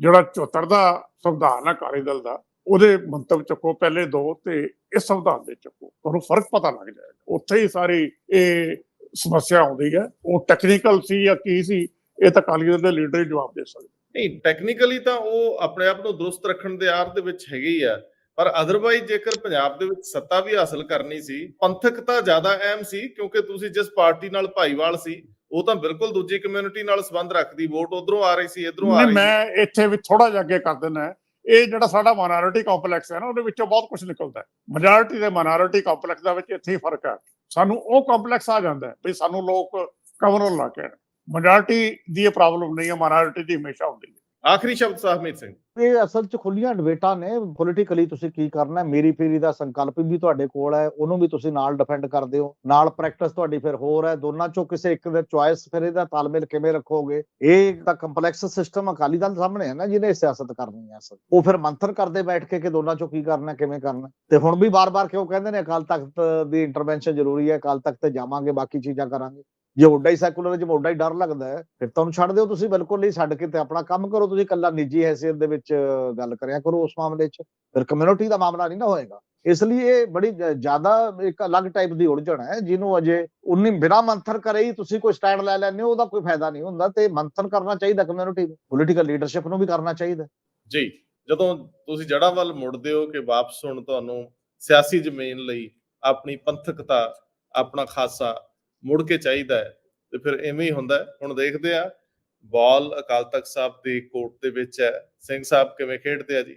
ਜਿਹੜਾ 74 ਦਾ ਸੰਵਿਧਾਨ ਹੈ ਕਾਰੀ ਦਲ ਦਾ, ਉਹਦੇ ਮੰਤਵ ਚੱਕੋ ਪਹਿਲੇ ਦੋ ਤੇ ਇਸ ਸੰਵਿਧਾਨ ਦੇ ਚੱਕੋ। ਤੁਹਾਨੂੰ ਫ਼ਰਕ ਪਤਾ ਲੱਗ ਜਾਏਗਾ। ਉੱਥੇ ਹੀ ਸਾਰੀ ਇਹ ਸਮੱਸਿਆ ਆਉਂਦੀ ਹੈ। ਉਹ ਟੈਕਨੀਕਲ ਸੀ ਜਾਂ ਕੀ ਸੀ, ਇਹ ਤਾਂ ਅਕਾਲੀ ਦਲ ਦੇ ਲੀਡਰ ਹੀ ਜਵਾਬ ਦੇ ਸਕਦੇ ਨਹੀਂ ਟੈਕਨੀਕਲੀ ਤਾਂ ਉਹ ਆਪਣੇ ਆਪ ਨੂੰ ਦਰੁਸਤ ਰੱਖਣ ਦੇ ਆਰ ਦੇ ਵਿੱਚ ਹੈਗੇ ਹੀ ਆ। ਪਰ ਅਦਰਵਾਈਜ਼ ਜੇਕਰ ਪੰਜਾਬ ਦੇ ਵਿੱਚ ਸੱਤਾ ਵੀ ਹਾਸਲ ਕਰਨੀ ਸੀ ਪੰਥਕਤਾ ਜ਼ਿਆਦਾ ਅਹਿਮ ਸੀ ਕਿਉਂਕਿ ਤੁਸੀਂ ਜਿਸ ਪਾਰਟੀ ਨਾਲ ਭਾਈਵਾਲ ਸੀ ਉਹ ਤਾਂ ਬਿਲਕੁਲ ਦੂਜੀ ਕਮਿਊਨਿਟੀ ਨਾਲ ਸੰਬੰਧ ਰੱਖਦੀ ਵੋਟ ਉਧਰੋਂ ਆ ਰਹੀ ਸੀ ਇਧਰੋਂ ਆ ਰਹੀ ਸੀ। ਮੈਂ ਇੱਥੇ ਵੀ ਥੋੜਾ ਜਿਹਾ ਅੱਗੇ ਕਰ ਦਿੰਦਾ ਇਹ ਜਿਹੜਾ ਸਾਡਾ ਮਾਈਨੋਰਿਟੀ ਕੰਪਲੈਕਸ ਹੈ ਨਾ ਉਹਦੇ ਵਿੱਚੋਂ ਬਹੁਤ ਕੁਝ ਨਿਕਲਦਾ ਹੈ। ਮੈਜੋਰਿਟੀ ਤੇ ਮਾਈਨੋਰਿਟੀ ਕੰਪਲੈਕਸ ਦਾ ਵਿੱਚ ਇੱਥੇ ਹੀ ਫ਼ਰਕ ਹੈ। ਸਾਨੂੰ ਉਹ ਕੰਪਲੈਕਸ ਆ ਜਾਂਦਾ ਹੈ ਵੀ ਸਾਨੂੰ ਲੋਕ ਕਵਰਲ ਲਾ ਕੇ ਮੈਜੋਰਿਟੀ ਦੀ ਇਹ ਪ੍ਰੋਬਲਮ ਨਹੀਂ ਹੈ ਮਾਈਨੋਰਿਟੀ ਦੀ ਹਮੇਸ਼ਾ ਹੁੰਦੀ ਹੈ। ਆਖਰੀ ਸ਼ਬਦ ਸਾਹਿਬਮੀਤ ਸਿੰਘ। ਇਹ ਅਸਲ ਚ ਖੁੱਲੀਆਂ ਡਿਬੇਟਾਂ ਨੇ ਪੋਲੀਟੀਕਲੀ ਤੁਸੀਂ ਕੀ ਕਰਨਾ ਹੈ ਮੇਰੀ ਫੇਰੀ ਦਾ ਸੰਕਲਪ ਵੀ ਤੁਹਾਡੇ ਕੋਲ ਹੈ, ਉਹਨੂੰ ਵੀ ਤੁਸੀਂ ਨਾਲ ਡਿਫੈਂਡ ਕਰਦੇ ਹੋ, ਨਾਲ ਪ੍ਰੈਕਟਿਸ ਤੁਹਾਡੀ ਫਿਰ ਹੋਰ ਹੈ, ਦੋਨਾਂ ਚੋਂ ਕਿਸੇ ਇੱਕ ਦਾ ਚੁਆਇਸ ਫਿਰ ਇਹਦਾ ਤਾਲਮੇਲ ਕਿਵੇਂ ਰੱਖੋਗੇ? ਇਹ ਤਾਂ ਕੰਪਲੈਕਸ ਸਿਸਟਮ ਅਕਾਲੀ ਦਲ ਸਾਹਮਣੇ ਹੈ ਨਾ, ਜਿਹਨੇ ਸਿਆਸਤ ਕਰਨੀ ਹੈ ਅਸਲ ਉਹ ਫਿਰ ਮੰਥਨ ਕਰਦੇ ਬੈਠ ਕੇ ਕਿ ਦੋਨਾਂ ਚੋਂ ਕੀ ਕਰਨਾ, ਕਿਵੇਂ ਕਰਨਾ। ਤੇ ਹੁਣ ਵੀ ਬਾਰ-ਬਾਰ ਕਿਉਂ ਕਹਿੰਦੇ ਨੇ, ਅਕਾਲ ਤਖਤ ਦੀ ਇੰਟਰਵੈਂਸ਼ਨ ਜ਼ਰੂਰੀ ਹੈ, ਅਕਾਲ ਤਖਤ ਤੇ ਜਾਵਾਂਗੇ, ਬਾਕੀ ਚੀਜ਼ਾਂ ਕਰਾਂਗੇ। ਜੇ ਉੱਡਾ ਹੀ ਸੈਕੂਲਰਿਜ਼ਮ ਉੱਡਾ ਹੀ ਡਰ ਲੱਗਦਾ ਹੈ, ਫਿਰ ਤੁਹਾਨੂੰ ਛੱਡ ਦਿਓ ਤੁਸੀਂ ਬਿਲਕੁਲ ਨਹੀਂ, ਛੱਡ ਕੇ ਤੇ ਆਪਣਾ ਕੰਮ ਕਰੋ, ਤੁਸੀਂ ਕੱਲਾ ਨਿੱਜੀ ਹੈਸੀਅਤ ਦੇ ਵਿੱਚ ਗੱਲ ਕਰਿਆ ਕਰੋ ਉਸ ਮਾਮਲੇ 'ਚ, ਫਿਰ ਕਮਿਊਨਿਟੀ ਦਾ ਮਾਮਲਾ ਨਹੀਂ ਨਾ ਹੋਏਗਾ। ਇਸ ਲਈ ਇਹ ਬੜੀ ਜ਼ਿਆਦਾ ਇੱਕ ਅਲੱਗ ਟਾਈਪ ਦੀ ਉਲਝਣ ਹੈ, ਜਿਹਨੂੰ ਅਜੇ ਉਨੀ ਬਿਨਾ ਮੰਥਨ ਕਰੇ ਹੀ ਤੁਸੀਂ ਕੋਈ ਸਟੈਂਡ ਲੈ ਲੈਂਦੇ ਉਹਦਾ ਕੋਈ ਫਾਇਦਾ ਨਹੀਂ ਹੁੰਦਾ ਤੇ ਮੰਥਨ ਕਰਨਾ ਚਾਹੀਦਾ ਕਮਿਊਨਿਟੀ ਨੂੰ ਪੋਲੀਟੀਕਲ ਲੀਡਰਸ਼ਿਪ ਨੂੰ ਵੀ ਕਰਨਾ ਚਾਹੀਦਾ ਜੀ, ਜਦੋਂ ਤੁਸੀਂ ਜੜ੍ਹਾਂ ਵੱਲ ਮੁੜਦੇ ਹੋ ਕਿ ਵਾਪਸ ਹੁਣ ਤੁਹਾਨੂੰ ਸਿਆਸੀ ਜ਼ਮੀਨ ਲਈ ਆਪਣੀ ਪੰਥਕਤਾ, ਆਪਣਾ ਖਾਸਾ ਮੁੜ ਕੇ ਚਾਹੀਦਾ ਹੈ। ਤੇ ਫਿਰ ਐਵੇਂ ਹੀ ਹੁੰਦਾ ਹੁਣ ਦੇਖਦੇ ਆ ਬਾਲ ਅਕਾਲ ਤਖਤ ਸਾਹਿਬ ਦੀ ਕੋਰਟ ਦੇ ਵਿੱਚ ਹੈ। ਸਿੰਘ ਸਾਹਿਬ ਕਿਵੇਂ ਖੇਡਦੇ ਆ ਜੀ?